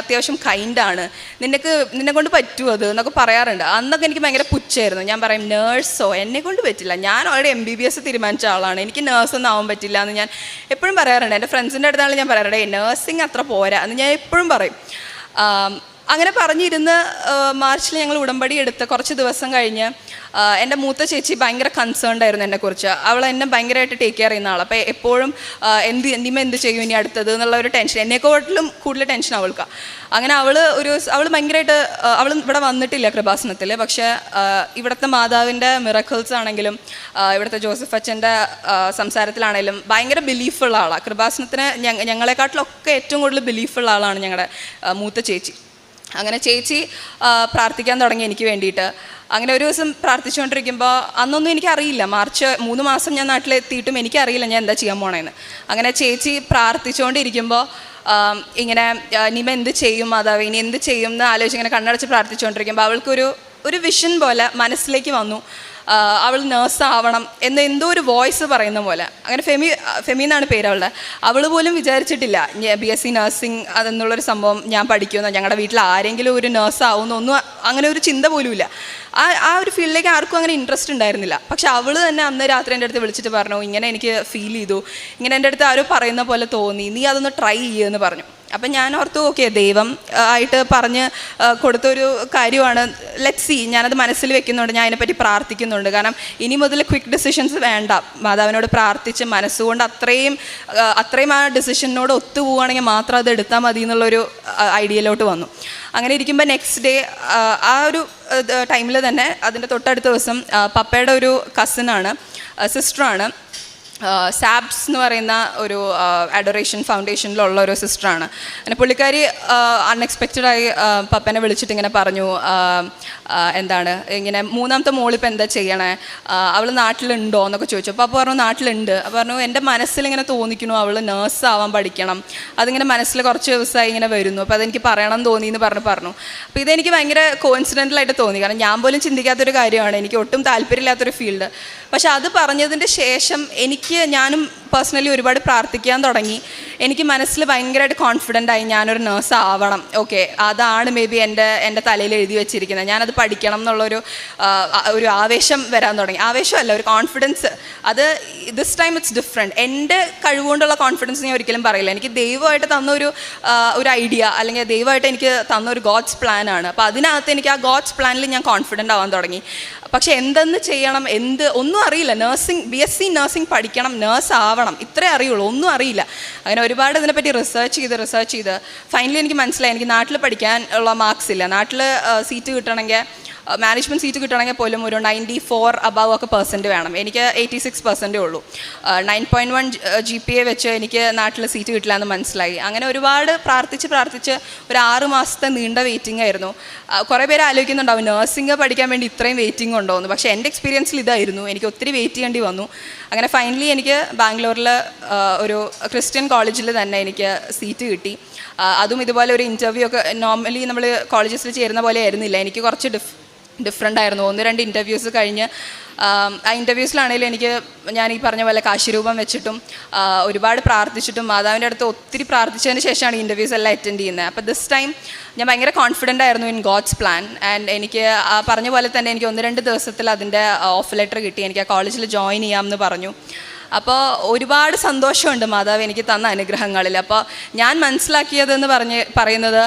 അത്യാവശ്യം കൈൻഡാണ് നിനക്ക് നിന്നെ കൊണ്ട് പറ്റുമോ അത് എന്നൊക്കെ പറയാറുണ്ട്. അന്നൊക്കെ എനിക്ക് ഭയങ്കര പുച്ഛമായിരുന്നു ഞാൻ പറയും നേഴ്സോ എന്നെ കൊണ്ട് പറ്റില്ല. ഞാൻ already M B B S തീരുമാനിച്ച ആളാണ്. എനിക്ക് നേഴ്സൊന്നും ആവാൻ പറ്റില്ല എന്ന് ഞാൻ എപ്പോഴും പറയാറുണ്ട്. എന്റെ ഫ്രണ്ട്സിന്റെ അടുത്താണ് ഞാൻ പറയാറുണ്ട് നേഴ്സിംഗ് അത്ര പോരാ എന്ന് ഞാൻ എപ്പോഴും പറയും. അങ്ങനെ പറഞ്ഞിരുന്ന് മാർച്ചിൽ ഞങ്ങൾ ഉടമ്പടി എടുത്ത് കുറച്ച് ദിവസം കഴിഞ്ഞ് എന്റെ മൂത്ത ചേച്ചി ഭയങ്കര കൺസേൺഡ് ആയിരുന്നു എന്നെക്കുറിച്ച്. അവൾ എന്നെ ഭയങ്കരമായിട്ട് ടേക്ക് കെയർ ചെയ്യുന്ന ആളാണ് അപ്പോൾ എപ്പോഴും എന്ത് എന്തിമ എന്ത് ചെയ്യും ഇനി അടുത്തത് എന്നുള്ള ഒരു ടെൻഷൻ എന്നെക്കാട്ടിലും കൂടുതൽ ടെൻഷൻ അവൾക്ക്. അങ്ങനെ അവൾ ഒരു അവൾ ഭയങ്കരമായിട്ട് അവൾ ഇവിടെ വന്നിട്ടില്ല കൃപാസനത്തിൽ പക്ഷേ ഇവിടുത്തെ മാതാവിന്റെ മിറക്കിൾസ് ആണെങ്കിലും ഇവിടുത്തെ ജോസഫ് അച്ഛന്റെ സംസാരത്തിലാണെങ്കിലും ഭയങ്കര ബിലീഫുള്ള ആളാണ് കൃപാസനത്തിന് ഞങ്ങ ഞങ്ങളെക്കാട്ടിലൊക്കെ ഏറ്റവും കൂടുതൽ ബിലീഫുള്ള ആളാണ് ഞങ്ങളുടെ മൂത്ത ചേച്ചി. അങ്ങനെ ചേച്ചി പ്രാർത്ഥിക്കാൻ തുടങ്ങി എനിക്ക് വേണ്ടിയിട്ട്. അങ്ങനെ ഒരു ദിവസം പ്രാർത്ഥിച്ചുകൊണ്ടിരിക്കുമ്പോൾ അന്നൊന്നും എനിക്കറിയില്ല. മാർച്ച് മൂന്ന് മാസം ഞാൻ നാട്ടിലെത്തിയിട്ടും എനിക്കറിയില്ല ഞാൻ എന്താ ചെയ്യാൻ പോണേന്ന്. അങ്ങനെ ചേച്ചി പ്രാർത്ഥിച്ചുകൊണ്ടിരിക്കുമ്പോൾ ഇങ്ങനെ നിമ എന്ത് ചെയ്യും മാതാവ് ഇനി എന്ത് ചെയ്യും എന്ന് ആലോചിച്ച് ഇങ്ങനെ കണ്ണടച്ച് പ്രാർത്ഥിച്ചുകൊണ്ടിരിക്കുമ്പോൾ അവൾക്കൊരു ഒരു വിഷൻ പോലെ മനസ്സിലേക്ക് വന്നു. അവൾ നേഴ്സ് ആവണം എന്ന് എന്തോ ഒരു വോയിസ് പറയുന്ന പോലെ. അങ്ങനെ ഫെമി ഫെമി എന്നാണ് പേര് അവളുടെ. അവൾ പോലും വിചാരിച്ചിട്ടില്ല ബി എസ് സി നഴ്സിംഗ് അതെന്നുള്ളൊരു സംഭവം ഞാൻ പഠിക്കുമെന്നോ. ഞങ്ങളുടെ വീട്ടിൽ ആരെങ്കിലും ഒരു നേഴ്സ് ആവുമെന്നോ ഒന്നും അങ്ങനെ ഒരു ചിന്ത പോലുമില്ല ആ ആ ഒരു ഫീൽഡിലേക്ക് ആർക്കും അങ്ങനെ ഇൻട്രസ്റ്റ് ഉണ്ടായിരുന്നില്ല. പക്ഷെ അവൾ തന്നെ അന്ന് രാത്രി എന്റെ അടുത്ത് വിളിച്ചിട്ട് പറഞ്ഞു ഇങ്ങനെ എനിക്ക് ഫീൽ ചെയ്തു. ഇങ്ങനെ എന്റെ അടുത്ത് ആരോ പറയുന്ന പോലെ തോന്നി. നീ അതൊന്ന് ട്രൈ ചെയ്യുമെന്ന് പറഞ്ഞു. അപ്പം ഞാൻ ഓർത്തു ഓക്കെ ദൈവം ആയിട്ട് പറഞ്ഞ് കൊടുത്തൊരു കാര്യമാണ്. ലെറ്റ് സി ഞാനത് മനസ്സിൽ വെക്കുന്നുണ്ട്. ഞാൻ അതിനെപ്പറ്റി പ്രാർത്ഥിക്കുന്നുണ്ട്. കാരണം ഇനി മുതൽ ക്വിക്ക് ഡിസിഷൻസ് വേണ്ട. മാതാവിനോട് പ്രാർത്ഥിച്ച് മനസ്സുകൊണ്ട് അത്രയും അത്രയും ആ ഡിസിഷനോട് ഒത്തുപോവുകയാണെങ്കിൽ മാത്രം അത് എടുത്താൽ മതി എന്നുള്ളൊരു ഐഡിയയിലോട്ട് വന്നു. അങ്ങനെ ഇരിക്കുമ്പോൾ നെക്സ്റ്റ് ഡേ ആ ഒരു ടൈമിൽ തന്നെ അതിന്റെ തൊട്ടടുത്ത ദിവസം പപ്പയുടെ ഒരു കസിനാണ് സിസ്റ്ററാണ് സാബ്സ് എന്ന് പറയുന്ന ഒരു അഡോറേഷൻ ഫൗണ്ടേഷനിലുള്ള ഒരു സിസ്റ്ററാണ് അങ്ങനെ പുള്ളിക്കാരി അൺഎക്സ്പെക്റ്റഡായി പപ്പനെ വിളിച്ചിട്ട് ഇങ്ങനെ പറഞ്ഞു എന്താണ് ഇങ്ങനെ മൂന്നാമത്തെ മോളിപ്പോൾ എന്താ ചെയ്യണേ? അവൾ നാട്ടിലുണ്ടോ എന്നൊക്കെ ചോദിച്ചു. അപ്പോൾ അപ്പോൾ പറഞ്ഞു നാട്ടിലുണ്ട്. അപ്പോൾ പറഞ്ഞു എന്റെ മനസ്സിൽ ഇങ്ങനെ തോന്നിക്കുന്നു അവൾ നേഴ്സ് ആവാൻ പഠിക്കണം. അതിങ്ങനെ മനസ്സിൽ കുറച്ച് ദിവസമായി ഇങ്ങനെ വരുന്നു. അപ്പോൾ അതെനിക്ക് പറയണം തോന്നി എന്ന് പറഞ്ഞ് പറഞ്ഞു. അപ്പോൾ ഇതെനിക്ക് ഭയങ്കര കോയിൻസിഡന്റലായിട്ട് തോന്നി. കാരണം ഞാൻ പോലും ചിന്തിക്കാത്തൊരു കാര്യമാണ്. എനിക്ക് ഒട്ടും താല്പര്യമില്ലാത്തൊരു ഫീൽഡ് പക്ഷെ അത് പറഞ്ഞതിന്റെ ശേഷം എനിക്ക് ഞാനും പേഴ്സണലി ഒരുപാട് പ്രാർത്ഥിക്കാൻ തുടങ്ങി. എനിക്ക് മനസ്സിൽ ഭയങ്കരമായിട്ട് കോൺഫിഡന്റ് ആയി ഞാനൊരു നേഴ്സ് ആവണം. ഓക്കെ അതാണ് മേ ബി എന്റെ എന്റെ തലയിൽ എഴുതി വെച്ചിരിക്കുന്നത്. ഞാനത് പഠിക്കണം എന്നുള്ളൊരു ഒരു ആവേശം വരാൻ തുടങ്ങി. ആവേശമല്ല ഒരു കോൺഫിഡൻസ് അത് ദിസ് ടൈം ഇറ്റ്സ് ഡിഫറെന്റ് എന്റെ കഴിവുകൊണ്ടുള്ള കോൺഫിഡൻസ് ഞാൻ ഒരിക്കലും പറയില്ല. എനിക്ക് ദൈവമായിട്ട് തന്ന ഒരു ഒരു ഐഡിയ അല്ലെങ്കിൽ ദൈവമായിട്ട് എനിക്ക് തന്ന ഒരു ഗോഡ്സ് പ്ലാനാണ് അപ്പോൾ അതിനകത്ത് എനിക്ക് ആ ഗോഡ്സ് പ്ലാനിൽ ഞാൻ കോൺഫിഡന്റ് ആവാൻ തുടങ്ങി. പക്ഷെ എന്തെന്ന് ചെയ്യണം എന്ത് ഒന്നും അറിയില്ല. Nursing B S C nursing പഠിക്കണം നേഴ്സ് ആവണം. ഇത്രേ അറിയുള്ളൂ ഒന്നും അറിയില്ല. അങ്ങനെ ഒരുപാട് ഇതിനെപ്പറ്റി റിസർച്ച് ചെയ്ത് റിസർച്ച് ചെയ്ത്. ഫൈനലി എനിക്ക് മനസ്സിലായി എനിക്ക് നാട്ടിൽ പഠിക്കാൻ ഉള്ള മാർക്സ് ഇല്ല. നാട്ടിൽ സീറ്റ് കിട്ടണമെങ്കിൽ മാനേജ്മെന്റ് സീറ്റ് കിട്ടണമെങ്കിൽ പോലും ഒരു നയന്റി ഫോർ അബവ് ഒക്കെ പെർസെന്റ് വേണം. എനിക്ക് എയ്റ്റി സിക്സ് പെർസെന്റേ ഉള്ളൂ nine point one G P A വെച്ച് എനിക്ക് നാട്ടിൽ സീറ്റ് കിട്ടില്ല എന്ന് മനസ്സിലായി. അങ്ങനെ ഒരുപാട് പ്രാർത്ഥിച്ച് പ്രാർത്ഥിച്ച് ഒരു ആറ് മാസത്തെ നീണ്ട വെയിറ്റിംഗ് ആയിരുന്നു. കുറേ പേര് ആലോചിക്കുന്നുണ്ടാവും നഴ്സിംഗ് പഠിക്കാൻ വേണ്ടി ഇത്രയും വെയിറ്റിംഗ് ഉണ്ടോ എന്ന് പക്ഷേ എന്റെ എക്സ്പീരിയൻസിൽ ഇതായിരുന്നു. എനിക്ക് ഒത്തിരി വെയിറ്റ് ചെയ്യേണ്ടി വന്നു. അങ്ങനെ ഫൈനലി എനിക്ക് ബാംഗ്ലൂരിൽ ഒരു ക്രിസ്ത്യൻ കോളേജിൽ തന്നെ എനിക്ക് സീറ്റ് കിട്ടി. അതും ഇതുപോലെ ഒരു ഇന്റർവ്യൂ ഒക്കെ നോർമലി നമ്മൾ കോളേജസിൽ ചേരുന്ന പോലെ ആയിരുന്നില്ല. എനിക്ക് കുറച്ച് ഡിഫ് ഡിഫറെന്റ് ആയിരുന്നു. ഒന്ന് രണ്ട് ഇന്റർവ്യൂസ് കഴിഞ്ഞ് ആം, ഇന്റർവ്യൂസിലാണെങ്കിലും എനിക്ക് ഞാൻ ഈ പറഞ്ഞ പോലെ കാശിരൂപം വെച്ചിട്ടും ഒരുപാട് പ്രാർത്ഥിച്ചിട്ടും മാതാവിന്റെ അടുത്ത് ഒത്തിരി പ്രാർത്ഥിച്ചതിന് ശേഷമാണ് ഇന്റർവ്യൂസ് എല്ലാം അറ്റൻഡ് ചെയ്യുന്നത്. അപ്പോൾ ദിസ് ടൈം ഞാൻ ഭയങ്കര കോൺഫിഡന്റ് ആയിരുന്നു ഇൻ ഗോഡ്സ് പ്ലാൻ ആൻഡ് എനിക്ക് ആ പറഞ്ഞ പോലെ തന്നെ എനിക്ക് ഒന്ന് രണ്ട് ദിവസത്തിൽ അതിന്റെ ഓഫ് ലെറ്റർ കിട്ടി. എനിക്ക് ആ കോളേജിൽ ജോയിൻ ചെയ്യാമെന്ന് പറഞ്ഞു. അപ്പോൾ ഒരുപാട് സന്തോഷമുണ്ട് മാതാവ് എനിക്ക് തന്ന അനുഗ്രഹങ്ങളിൽ. അപ്പോൾ ഞാൻ മനസ്സിലാക്കിയതെന്ന് പറഞ്ഞ് പറയുന്നത്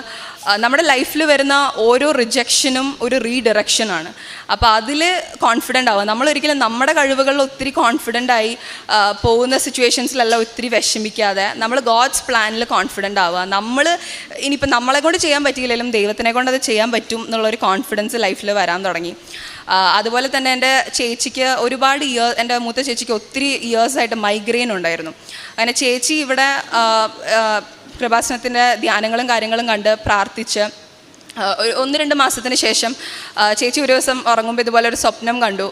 നമ്മുടെ ലൈഫിൽ വരുന്ന ഓരോ റിജക്ഷനും ഒരു റീഡിറക്ഷനാണ് അപ്പോൾ അതിൽ കോൺഫിഡന്റ് ആവുക. നമ്മളൊരിക്കലും നമ്മുടെ കഴിവുകളിൽ ഒത്തിരി കോൺഫിഡന്റ് ആയി പോകുന്ന സിറ്റുവേഷൻസിലെല്ലാം ഒത്തിരി വിഷമിക്കാതെ നമ്മൾ ഗോഡ്സ് പ്ലാനിൽ കോൺഫിഡന്റ് ആവുക. നമ്മൾ ഇനിയിപ്പോൾ നമ്മളെ കൊണ്ട് ചെയ്യാൻ പറ്റിയില്ലെങ്കിലും ദൈവത്തിനെ കൊണ്ട് അത് ചെയ്യാൻ പറ്റും എന്നുള്ളൊരു കോൺഫിഡൻസ് ലൈഫിൽ വരാൻ തുടങ്ങി. അതുപോലെ തന്നെ എന്റെ ചേച്ചിക്ക് ഒരുപാട് ഇയർ എന്റെ മൂത്ത ചേച്ചിക്ക് ഒത്തിരി ഇയേഴ്സായിട്ട് മൈഗ്രെയിൻ ഉണ്ടായിരുന്നു. അങ്ങനെ ചേച്ചി ഇവിടെ കൃപാസനത്തിന്റെ ധ്യാനങ്ങളും കാര്യങ്ങളും കണ്ട് പ്രാർത്ഥിച്ച് ഒന്ന് രണ്ട് മാസത്തിന് ശേഷം ചേച്ചി ഒരു ദിവസം ഉറങ്ങുമ്പോൾ ഇതുപോലെ ഒരു സ്വപ്നം കണ്ടു.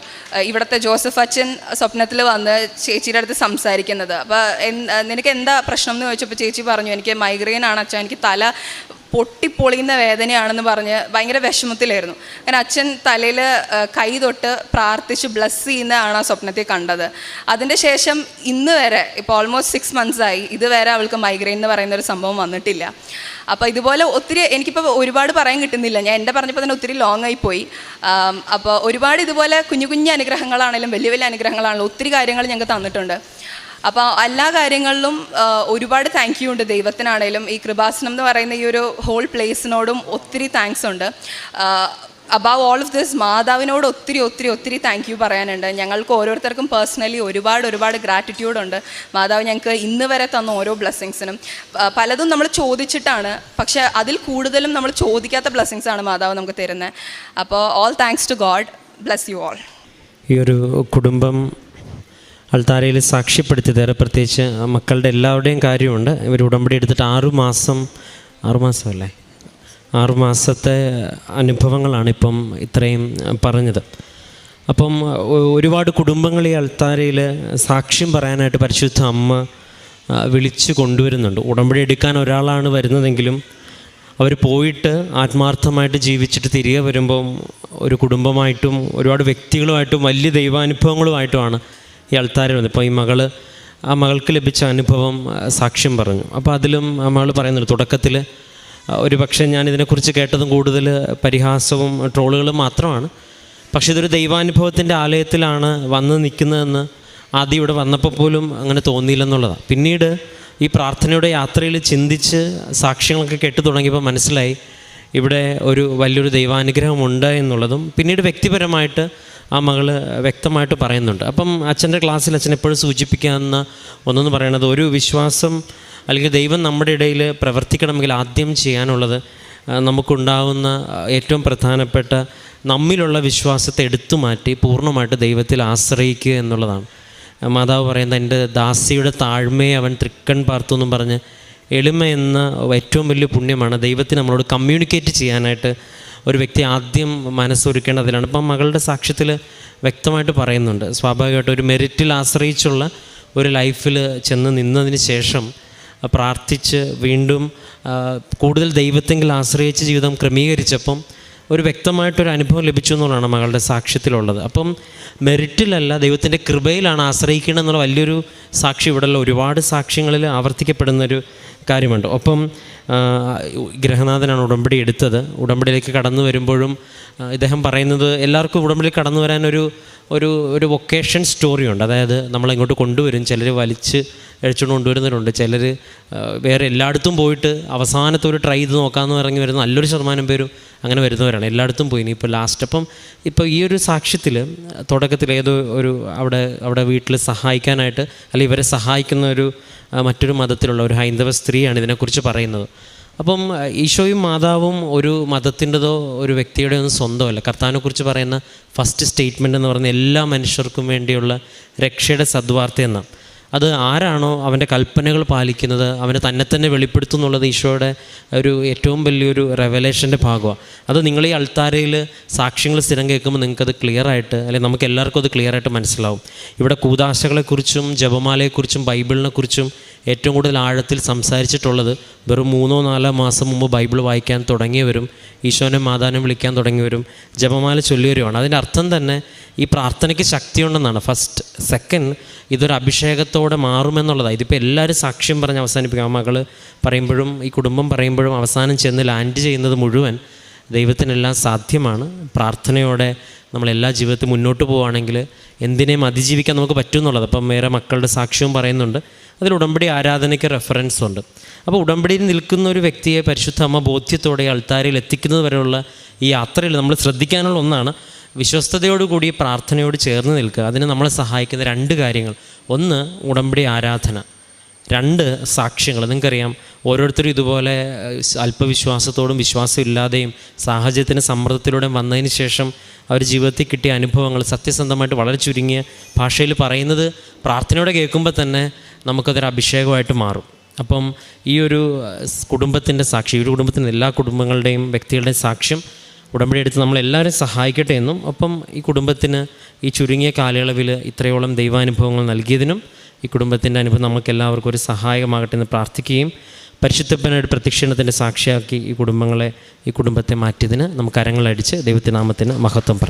ഇവിടുത്തെ ജോസഫ് അച്ഛൻ സ്വപ്നത്തിൽ വന്ന് ചേച്ചിയുടെ അടുത്ത് സംസാരിക്കുന്നത്. അപ്പോൾ നിനക്ക് എന്താ പ്രശ്നം എന്ന് ചോദിച്ചപ്പോൾ ചേച്ചി പറഞ്ഞു എനിക്ക് മൈഗ്രെയിൻ ആണ് അച്ഛൻ എനിക്ക് തല പൊട്ടിപ്പൊളിയുന്ന വേദനയാണെന്ന് പറഞ്ഞ് ഭയങ്കര വിഷമത്തിലായിരുന്നു. അങ്ങനെ അച്ഛൻ തലയിൽ കൈ തൊട്ട് പ്രാർത്ഥിച്ച് ബ്ലസ് ചെയ്യുന്നതാണ് ആ സ്വപ്നത്തിൽ കണ്ടത്. അതിന്റെ ശേഷം ഇന്ന് വരെ ഇപ്പോൾ ഓൾമോസ്റ്റ് സിക്സ് മന്ത്സ് ആയി ഇതുവരെ അവൾക്ക് മൈഗ്രെയിൻ എന്ന് പറയുന്ന ഒരു സംഭവം വന്നിട്ടില്ല. അപ്പോൾ ഇതുപോലെ ഒത്തിരി എനിക്കിപ്പോൾ ഒരുപാട് പറയാൻ കിട്ടുന്നില്ല. ഞാൻ എന്റെ പറഞ്ഞപ്പോൾ തന്നെ ഒത്തിരി ലോങ് ആയി പോയി. അപ്പോൾ ഒരുപാട് ഇതുപോലെ കുഞ്ഞു കുഞ്ഞു അനുഗ്രഹങ്ങളാണെങ്കിലും വലിയ വലിയ അനുഗ്രഹങ്ങളാണെങ്കിലും ഒത്തിരി കാര്യങ്ങൾ ഞങ്ങൾക്ക് തന്നിട്ടുണ്ട്. അപ്പോൾ എല്ലാ കാര്യങ്ങളിലും ഒരുപാട് താങ്ക് യു ഉണ്ട് ദൈവത്തിനാണേലും. ഈ കൃപാസനം എന്ന് പറയുന്ന ഈ ഒരു ഹോൾ പ്ലേസിനോടും ഒത്തിരി താങ്ക്സ് ഉണ്ട്. അബവ് ഓൾ ഓഫ് ദിസ് മാതാവിനോട് ഒത്തിരി ഒത്തിരി ഒത്തിരി താങ്ക് യു പറയാനുണ്ട്. ഞങ്ങൾക്ക് ഓരോരുത്തർക്കും പേഴ്സണലി ഒരുപാട് ഒരുപാട് ഗ്രാറ്റിറ്റ്യൂഡ് ഉണ്ട്. മാതാവ് ഞങ്ങൾക്ക് ഇന്ന് വരെ തന്ന ഓരോ ബ്ലെസ്സിങ്സിനും പലതും നമ്മൾ ചോദിച്ചിട്ടാണ്. പക്ഷേ അതിൽ കൂടുതലും നമ്മൾ ചോദിക്കാത്ത ബ്ലെസ്സിങ്സ് ആണ് മാതാവ് നമുക്ക് തരുന്നത്. അപ്പോൾ all thanks to God bless you all ഈ ഒരു കുടുംബം അൾത്താരയിൽ സാക്ഷ്യപ്പെടുത്തി തരാം പ്രത്യേകിച്ച് മക്കളുടെ എല്ലാവരുടെയും കാര്യമുണ്ട്. ഇവർ ഉടമ്പടി എടുത്തിട്ട് ആറുമാസം ആറുമാസമല്ലേ ആറുമാസത്തെ അനുഭവങ്ങളാണ് ഇപ്പം ഇത്രയും പറഞ്ഞത്. അപ്പം ഒരുപാട് കുടുംബങ്ങൾ ഈ അൾത്താരയിൽ സാക്ഷ്യം പറയാനായിട്ട് പരിശുദ്ധ അമ്മ വിളിച്ചു കൊണ്ടുവരുന്നുണ്ട്. ഉടമ്പടി എടുക്കാൻ ഒരാളാണ് വരുന്നതെങ്കിലും അവർ പോയിട്ട് ആത്മാർത്ഥമായിട്ട് ജീവിച്ചിട്ട് തിരികെ വരുമ്പം ഒരു കുടുംബമായിട്ടും ഒരുപാട് വ്യക്തികളുമായിട്ടും വലിയ ദൈവാനുഭവങ്ങളുമായിട്ടുമാണ് ഈ അൾത്താര ഇപ്പോൾ ഈ മകൾ ആ മകൾക്ക് ലഭിച്ച അനുഭവം സാക്ഷ്യം പറഞ്ഞു. അപ്പോൾ അതിലും ആ മകൾ പറയുന്നുണ്ട് തുടക്കത്തിൽ ഒരു പക്ഷേ ഞാൻ ഇതിനെക്കുറിച്ച് കേട്ടതും കൂടുതൽ പരിഹാസവും ട്രോളുകളും മാത്രമാണ്. പക്ഷേ ഇതൊരു ദൈവാനുഭവത്തിന്റെ ആലയത്തിലാണ് വന്ന് നിൽക്കുന്നതെന്ന് ആദ്യം ഇവിടെ വന്നപ്പോൾ പോലും അങ്ങനെ തോന്നിയില്ലെന്നുള്ളതാണ്. പിന്നീട് ഈ പ്രാർത്ഥനയുടെ യാത്രയിൽ ചിന്തിച്ച് സാക്ഷ്യങ്ങളൊക്കെ കേട്ടു തുടങ്ങിയപ്പോൾ മനസ്സിലായി ഇവിടെ ഒരു വലിയൊരു ദൈവാനുഗ്രഹമുണ്ട് എന്നുള്ളതും. പിന്നീട് വ്യക്തിപരമായിട്ട് ആ മകൾ വ്യക്തമായിട്ട് പറയുന്നുണ്ട്. അപ്പം അച്ഛന്റെ ക്ലാസ്സിൽ അച്ഛൻ എപ്പോഴും സൂചിപ്പിക്കാവുന്ന ഒന്നെന്ന് പറയുന്നത് ഒരു വിശ്വാസം അല്ലെങ്കിൽ ദൈവം നമ്മുടെ ഇടയിൽ പ്രവർത്തിക്കണമെങ്കിൽ ആദ്യം ചെയ്യാനുള്ളത് നമുക്കുണ്ടാവുന്ന ഏറ്റവും പ്രധാനപ്പെട്ട നമ്മിലുള്ള വിശ്വാസത്തെ എടുത്തു മാറ്റി പൂർണമായിട്ട് ദൈവത്തിൽ ആശ്രയിക്കുക എന്നുള്ളതാണ്. മാതാവ് പറയുന്നത് എന്റെ ദാസിയുടെ താഴ്മയെ അവൻ തൃക്കൺ പാർത്തു എന്നും പറഞ്ഞ് എളിമ എന്ന ഏറ്റവും വലിയ പുണ്യമാണ് ദൈവത്തിന് നമ്മളോട് കമ്മ്യൂണിക്കേറ്റ് ചെയ്യാനായിട്ട് ഒരു വ്യക്തി ആദ്യം മനസ്സൊരുക്കേണ്ടതിലാണ്. ഇപ്പം മകളുടെ സാക്ഷ്യത്തിൽ വ്യക്തമായിട്ട് പറയുന്നുണ്ട്. സ്വാഭാവികമായിട്ട് ഒരു മെറിറ്റിൽ ആശ്രയിച്ചുള്ള ഒരു ലൈഫിൽ ചെന്ന് നിന്നതിന് ശേഷം പ്രാർത്ഥിച്ച് വീണ്ടും കൂടുതൽ ദൈവത്തെങ്കിൽ ആശ്രയിച്ച് ജീവിതം ക്രമീകരിച്ചപ്പം ഒരു വ്യക്തമായിട്ടൊരു അനുഭവം ലഭിച്ചു എന്നുള്ളതാണ് മകളുടെ സാക്ഷ്യത്തിലുള്ളത്. അപ്പം മെറിറ്റിലല്ല ദൈവത്തിന്റെ കൃപയിലാണ് ആശ്രയിക്കണം എന്നുള്ള വലിയൊരു സാക്ഷി ഇവിടെയുള്ള ഒരുപാട് സാക്ഷ്യങ്ങളിൽ ആവർത്തിക്കപ്പെടുന്നൊരു കാര്യമുണ്ട്. ഒപ്പം ഗ്രഹനാഥനാണ് ഉടമ്പടി എടുത്തത്. ഉടമ്പടിയിലേക്ക് കടന്നു വരുമ്പോഴും ഇദ്ദേഹം പറയുന്നത് എല്ലാവർക്കും ഉടമ്പടി കടന്നു വരാനൊരു ഒരു ഒരു വൊക്കേഷൻ സ്റ്റോറിയുണ്ട്. അതായത് നമ്മളിങ്ങോട്ട് കൊണ്ടുവരും. ചിലർ വലിച്ച് എഴിച്ചുകൊണ്ട് കൊണ്ടുവരുന്നവരുണ്ട്. ചിലർ വേറെ എല്ലായിടത്തും പോയിട്ട് അവസാനത്തെ ഒരു ട്രൈ ചെയ്ത് നോക്കാമെന്ന് ഇറങ്ങി വരുന്ന നല്ലൊരു ശതമാനം പേരും അങ്ങനെ വരുന്നവരാണ്. എല്ലായിടത്തും പോയി. ഇപ്പോൾ ലാസ്റ്റ് അപ്പം ഇപ്പോൾ ഈ ഒരു സാക്ഷ്യത്തിൽ തുടക്കത്തിൽ ഏതോ ഒരു അവിടെ അവിടെ വീട്ടിൽ സഹായിക്കാനായിട്ട് അല്ലെങ്കിൽ ഇവരെ സഹായിക്കുന്ന ഒരു മറ്റൊരു മതത്തിലുള്ള ഒരു ഹൈന്ദവ സ്ത്രീയാണ് ഇതിനെക്കുറിച്ച് പറയുന്നത്. അപ്പം ഈശോയും മാതാവും ഒരു മതത്തിന്റെതോ ഒരു വ്യക്തിയുടെയോ ഒന്നും സ്വന്തമല്ല. കർത്താവിനെക്കുറിച്ച് പറയുന്ന ഫസ്റ്റ് സ്റ്റേറ്റ്മെന്റ് എന്ന് പറയുന്ന എല്ലാ മനുഷ്യർക്കും വേണ്ടിയുള്ള രക്ഷയുടെ സദ്വാർത്ത എന്നാണ്. അത് ആരാണോ അവന്റെ കൽപ്പനകൾ പാലിക്കുന്നത് അവനെ തന്നെ തന്നെ വെളിപ്പെടുത്തും എന്നുള്ളത് ഈശോയുടെ ഒരു ഏറ്റവും വലിയൊരു റെവലേഷന്റെ ഭാഗമാണ് അത് നിങ്ങൾ ഈ അൾത്താരയിൽ സാക്ഷ്യങ്ങൾ സ്ഥിരം കേൾക്കുമ്പോൾ നിങ്ങൾക്കത് ക്ലിയർ ആയിട്ട് അല്ലെങ്കിൽ നമുക്ക് എല്ലാവർക്കും അത് ക്ലിയർ ആയിട്ട് മനസ്സിലാവും. ഇവിടെ കൂതാശകളെക്കുറിച്ചും ജപമാലയെക്കുറിച്ചും ബൈബിളിനെക്കുറിച്ചും ഏറ്റവും കൂടുതൽ ആഴത്തിൽ സംസാരിച്ചിട്ടുള്ളത് വെറും മൂന്നോ നാലോ മാസം മുമ്പ് ബൈബിൾ വായിക്കാൻ തുടങ്ങിയവരും ഈശോനെ മാതാനം വിളിക്കാൻ തുടങ്ങിയവരും ജപമാല ചൊല്ലിയവരുമാണ്. അതിന്റെ അർത്ഥം തന്നെ ഈ പ്രാർത്ഥനയ്ക്ക് ശക്തിയുണ്ടെന്നാണ്. ഫസ്റ്റ് സെക്കൻഡ് ഇതൊരു അഭിഷേകത്തോടെ മാറുമെന്നുള്ളതാണ് ഇതിപ്പോൾ എല്ലാവരും സാക്ഷ്യം പറഞ്ഞ് അവസാനിപ്പിക്കും. മകൾ പറയുമ്പോഴും ഈ കുടുംബം പറയുമ്പോഴും അവസാനം ചെന്ന് ലാൻഡ് ചെയ്യുന്നത് മുഴുവൻ ദൈവത്തിനെല്ലാം സാധ്യമാണ്. പ്രാർത്ഥനയോടെ നമ്മളെല്ലാ ജീവിതത്തിൽ മുന്നോട്ട് പോവുകയാണെങ്കിൽ എന്തിനേയും അതിജീവിക്കാൻ നമുക്ക് പറ്റും എന്നുള്ളത് അപ്പം വേറെ മക്കളുടെ സാക്ഷ്യവും പറയുന്നുണ്ട്. അതിൽ ഉടമ്പടി ആരാധനയ്ക്ക് റെഫറൻസ് ഉണ്ട്. അപ്പോൾ ഉടമ്പടിയിൽ നിൽക്കുന്ന ഒരു വ്യക്തിയെ പരിശുദ്ധ അമ്മ ബോധ്യത്തോടെ അൾത്താരയിൽ എത്തിക്കുന്നത് വരെയുള്ള ഈ യാത്രയിൽ നമ്മൾ ശ്രദ്ധിക്കാനുള്ള ഒന്നാണ്. വിശ്വസ്തയോടുകൂടി പ്രാർത്ഥനയോട് ചേർന്ന് നിൽക്കുക. അതിന് നമ്മളെ സഹായിക്കുന്ന രണ്ട് കാര്യങ്ങൾ. ഒന്ന് ഉടമ്പടി ആരാധന. രണ്ട് സാക്ഷ്യങ്ങൾ. നിങ്ങൾക്കറിയാം ഓരോരുത്തരും ഇതുപോലെ അല്പവിശ്വാസത്തോടും വിശ്വാസമില്ലാതെയും സാഹചര്യത്തിന് സമ്മർദ്ദത്തിലൂടെ വന്നതിന് ശേഷം അവർ ജീവിതത്തിൽ കിട്ടിയ അനുഭവങ്ങൾ സത്യസന്ധമായിട്ട് വളരെ ചുരുങ്ങിയ ഭാഷയിൽ പറയുന്നത് പ്രാർത്ഥനയോടെ കേൾക്കുമ്പോൾ തന്നെ നമുക്കതൊരു അഭിഷേകമായിട്ട് മാറും. അപ്പം ഈ ഒരു കുടുംബത്തിന്റെ സാക്ഷി ഒരു കുടുംബത്തിന്റെ എല്ലാ കുടുംബങ്ങളുടെയും വ്യക്തികളുടെയും സാക്ഷ്യം ഉടമ്പടി എടുത്ത് നമ്മളെല്ലാവരും സഹായിക്കട്ടെ എന്നും ഒപ്പം ഈ കുടുംബത്തിന് ഈ ചുരുങ്ങിയ കാലയളവിൽ ഇത്രയോളം ദൈവാനുഭവങ്ങൾ നൽകിയതിനും ഈ കുടുംബത്തിന്റെ അനുഭവം നമുക്കെല്ലാവർക്കും ഒരു സഹായകമാകട്ടെ എന്ന് പ്രാർത്ഥിക്കുകയും പരിശുദ്ധപ്പനയുടെ പ്രത്യക്ഷണത്തിന്റെ സാക്ഷിയാക്കി ഈ കുടുംബങ്ങളെ ഈ കുടുംബത്തെ മാറ്റിയതിന് നമുക്ക് അരങ്ങളടിച്ച് ദൈവത്തിനാമത്തിന് മഹത്വം പറയാം